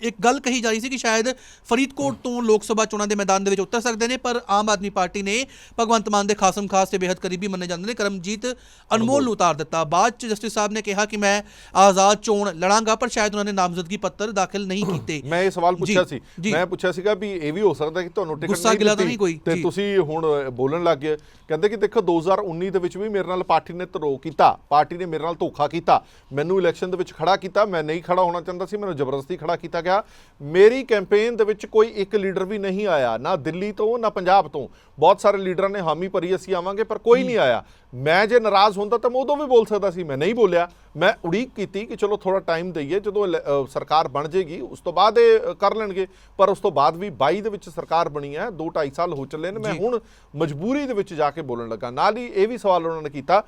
Speaker 1: ਇੱਕ ਗੱਲ ਕਹੀ ਜਾ ਰਹੀ ਸੀ ਕਿ ਸ਼ਾਇਦ ਫਰੀਦਕੋਟ ਤੋਂ ਲੋਕ ਸਭਾ ਚੋਣਾਂ ਦੇ ਮੈਦਾਨ ਦੇ ਵਿੱਚ ਉਤਰ ਸਕਦੇ ਨੇ ਪਰ ਆਮ ਆਦਮੀ ਪਾਰਟੀ ਨੇ ਭਗਵੰਤ ਮਾਨ ਦੇ ਖਾਸਮ ਖਾਸ ਤੇ ਬੇहद ਕਰੀਬੀ ਮੰਨੇ ਜਾਂਦੇ ਨੇ ਕਰਮਜੀਤ ਅਨਮੋਲ ਨੂੰ ਉਤਾਰ ਦਿੱਤਾ। ਬਾਅਦ ਚ ਜਸਟਿਸ ਸਾਹਿਬ ਨੇ ਕਿਹਾ ਕਿ ਮੈਂ ਆਜ਼ਾਦ ਚੋਣ ਲੜਾਂਗਾ ਪਰ ਸ਼ਾਇਦ ਉਹਨਾਂ ਨੇ ਨਾਮਜ਼ਦਗੀ ਪੱਤਰ ਦਾਖਲ ਨਹੀਂ ਕੀਤੇ।
Speaker 5: ਮੈਂ ਇਹ ਸਵਾਲ ਪੁੱਛਿਆ ਸੀ। ਮੈਂ ਪੁੱਛਿਆ ਸੀਗਾ ਵੀ ਇਹ ਵੀ ਹੋ ਸਕਦਾ ਕਿ ਤੁਹਾਨੂੰ ਟਿਕਟ ਨਹੀਂ ਦਿੱਤੀ ਤੇ। ਤੁਸੀਂ ਹੁਣ ਬੋਲਣ ਲੱਗ ਗਏ। ਕਹਿੰਦੇ ਕਿ ਦੇਖੋ 2019 ਦੇ ਵਿੱਚ ਵੀ ਮੇਰੇ ਨਾਲ ਪਾਰਟੀ ਨੇ ਧਰੋ ਕੀਤਾ। ਪਾਰਟੀ ਨੇ ਮੇਰੇ ਨਾਲ ਧੋਖਾ ਕੀਤਾ। ਮੈਨੂੰ ਇਲੈਕਸ਼ਨ ਦੇ ਵਿੱਚ ਖੜਾ ਕੀਤਾ। ਮੈਂ ਨਹੀਂ ਖੜਾ ਹੋਣਾ ਚਾਹੁੰਦਾ ਸੀ ਮੈਨੂੰ ਜ਼ਬਰਦਸਤੀ ਖੜਾ ਕੀਤਾ ਗਿਆ। ਮੇਰੀ ਕੈਂਪੇਨ ਦੇ ਵਿੱਚ ਕੋਈ ਇੱਕ ਲੀਡਰ ਵੀ ਨਹੀਂ ਆਇਆ ਨਾ ਦਿੱਲੀ ਤੋਂ ਨਾ ਪੰਜਾਬ ਤੋਂ। ਬਹੁਤ ਸਾਰੇ ਲੀਡਰਾਂ ਨੇ ਹਾਮੀ ਭਰੀ ਅਸੀਂ ਆਵਾਂਗੇ ਪਰ ਕੋਈ ਨਹੀਂ ਆਇਆ। ਮੈਂ ਜੇ ਨਾਰਾਜ਼ ਹੁੰਦਾ ਤਾਂ ਮੈਂ ਉਦੋਂ ਵੀ ਬੋਲ ਸਕਦਾ ਸੀ ਮੈਂ ਨਹੀਂ ਬੋਲਿਆ। ਮੈਂ ਉਡੀਕ ਕੀਤੀ ਕਿ ਚਲੋ ਥੋੜਾ ਟਾਈਮ ਦਈਏ ਜਦੋਂ ਸਰਕਾਰ ਬਣ ਜੇਗੀ ਉਸ ਤੋਂ ਬਾਅਦ ਇਹ ਕਰ ਲੈਣਗੇ। ਪਰ ਉਸ ਤੋਂ ਬਾਅਦ ਵੀ 22 ਦੇ ਵਿੱਚ ਸਰਕਾਰ ਬਣੀ ਹੈ 2 2.5 ਸਾਲ ਹੋ ਚੱਲੇ ਨੇ। ਮੈਂ। ਹੁਣ ਮਜਬੂਰੀ ਦੇ ਵਿੱਚ ਜਾ ਕੇ ਬੋਲਣ ਲੱਗਾ। ਨਾਲ ਹੀ ਇਹ ਵੀ ਸਵਾਲ ਉਹਨਾਂ ਨੇ ਕੀਤਾ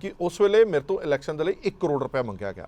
Speaker 5: ਕਿ ਉਸ ਵੇਲੇ ਮੇਰੇ ਤੋਂ ਇਲੈਕਸ਼ਨ ਦੇ ਲਈ 1 ਕਰੋੜ ਰੁਪਏ ਮੰਗਿਆ ਗਿਆ।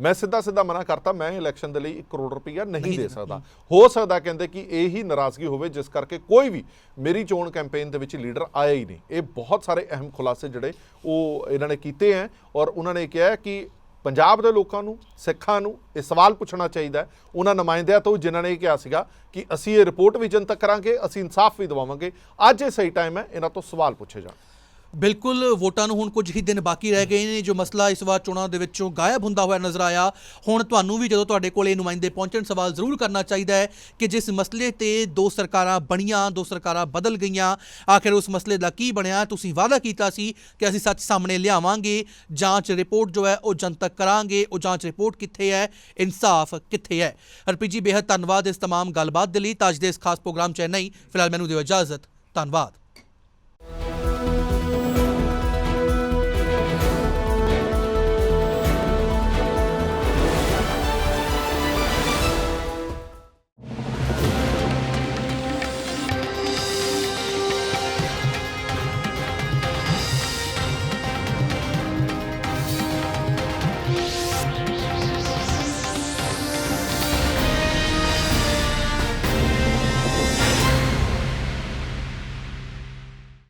Speaker 5: ਮੈਂ ਸਿੱਧਾ ਸਿੱਧਾ ਮਨਾ ਕਰਤਾ ਮੈਂ ਇਲੈਕਸ਼ਨ ਦੇ ਲਈ 1 ਕਰੋੜ ਰੁਪਈਆ ਨਹੀਂ ਦੇ ਸਕਦਾ। ਹੋ ਸਕਦਾ ਕਹਿੰਦੇ ਕਿ ਇਹ ਹੀ ਨਾਰਾਜ਼ਗੀ ਹੋਵੇ ਜਿਸ ਕਰਕੇ ਕੋਈ ਵੀ ਮੇਰੀ ਚੋਣ ਕੈਂਪੇਨ ਦੇ ਵਿੱਚ ਲੀਡਰ ਆਇਆ ਹੀ ਨਹੀਂ। ਇਹ ਬਹੁਤ ਸਾਰੇ ਅਹਿਮ ਖੁਲਾਸੇ ਜਿਹੜੇ ਉਹ ਇਹਨਾਂ ਨੇ ਕੀਤੇ ਹੈ ਔਰ ਉਹਨਾਂ ਨੇ ਕਿਹਾ ਕਿ ਪੰਜਾਬ ਦੇ ਲੋਕਾਂ ਨੂੰ ਸਿੱਖਾਂ ਨੂੰ ਇਹ ਸਵਾਲ ਪੁੱਛਣਾ ਚਾਹੀਦਾ ਉਹਨਾਂ ਨੁਮਾਇੰਦਿਆਂ ਤੋਂ ਜਿਨ੍ਹਾਂ ਨੇ ਇਹ ਕਿਹਾ ਸੀਗਾ ਕਿ ਅਸੀਂ ਇਹ ਰਿਪੋਰਟ ਵੀ ਜਨਤਕ ਕਰਾਂਗੇ ਅਸੀਂ ਇਨਸਾਫ ਵੀ ਦਿਵਾਵਾਂਗੇ। ਅੱਜ ਇਹ ਸਹੀ ਟਾਈਮ ਹੈ ਇਹਨਾਂ ਤੋਂ ਸਵਾਲ ਪੁੱਛੇ ਜਾਣ।
Speaker 1: ਬਿਲਕੁਲ ਵੋਟਾਂ ਨੂੰ ਹੁਣ ਕੁਝ ਹੀ ਦਿਨ ਬਾਕੀ ਰਹਿ ਗਏ ਨੇ, ਜੋ ਮਸਲਾ ਇਸ ਵਾਰ ਚੋਣਾਂ ਦੇ ਵਿੱਚੋਂ ਗਾਇਬ ਹੁੰਦਾ ਹੋਇਆ ਨਜ਼ਰ ਆਇਆ। ਹੁਣ ਤੁਹਾਨੂੰ ਵੀ ਜਦੋਂ ਤੁਹਾਡੇ ਕੋਲ ਇਹ ਨੁਮਾਇੰਦੇ ਪਹੁੰਚਣ, ਸਵਾਲ ਜ਼ਰੂਰ ਕਰਨਾ ਚਾਹੀਦਾ ਹੈ ਕਿ ਜਿਸ ਮਸਲੇ ਤੇ ਦੋ ਸਰਕਾਰਾਂ ਬਣੀਆਂ, ਦੋ ਸਰਕਾਰਾਂ ਬਦਲ ਗਈਆਂ, ਆਖਿਰ ਉਸ ਮਸਲੇ ਦਾ ਕੀ ਬਣਿਆ? ਤੁਸੀਂ ਵਾਅਦਾ ਕੀਤਾ ਸੀ ਕਿ ਅਸੀਂ ਸੱਚ ਸਾਹਮਣੇ ਲਿਆਵਾਂਗੇ, ਜਾਂਚ ਰਿਪੋਰਟ ਜੋ ਹੈ ਉਹ ਜਨਤਕ ਕਰਾਂਗੇ, ਉਹ ਜਾਂਚ ਰਿਪੋਰਟ ਕਿੱਥੇ ਹੈ, ਇਨਸਾਫ ਕਿੱਥੇ ਹੈ? ਹਰਪੀਜੀ ਬੇਹਦ ਧੰਨਵਾਦ ਇਸ ਤਮਾਮ ਗੱਲਬਾਤ ਦੇ ਲਈ। ਤਾਜ ਦੇ ਇਸ ਖਾਸ ਪ੍ਰੋਗਰਾਮ ਚ ਚੈਨਈ ਫਿਲਹਾਲ ਮੈਨੂੰ ਦਿਓ ਇਜਾਜ਼ਤ। ਧੰਨਵਾਦ।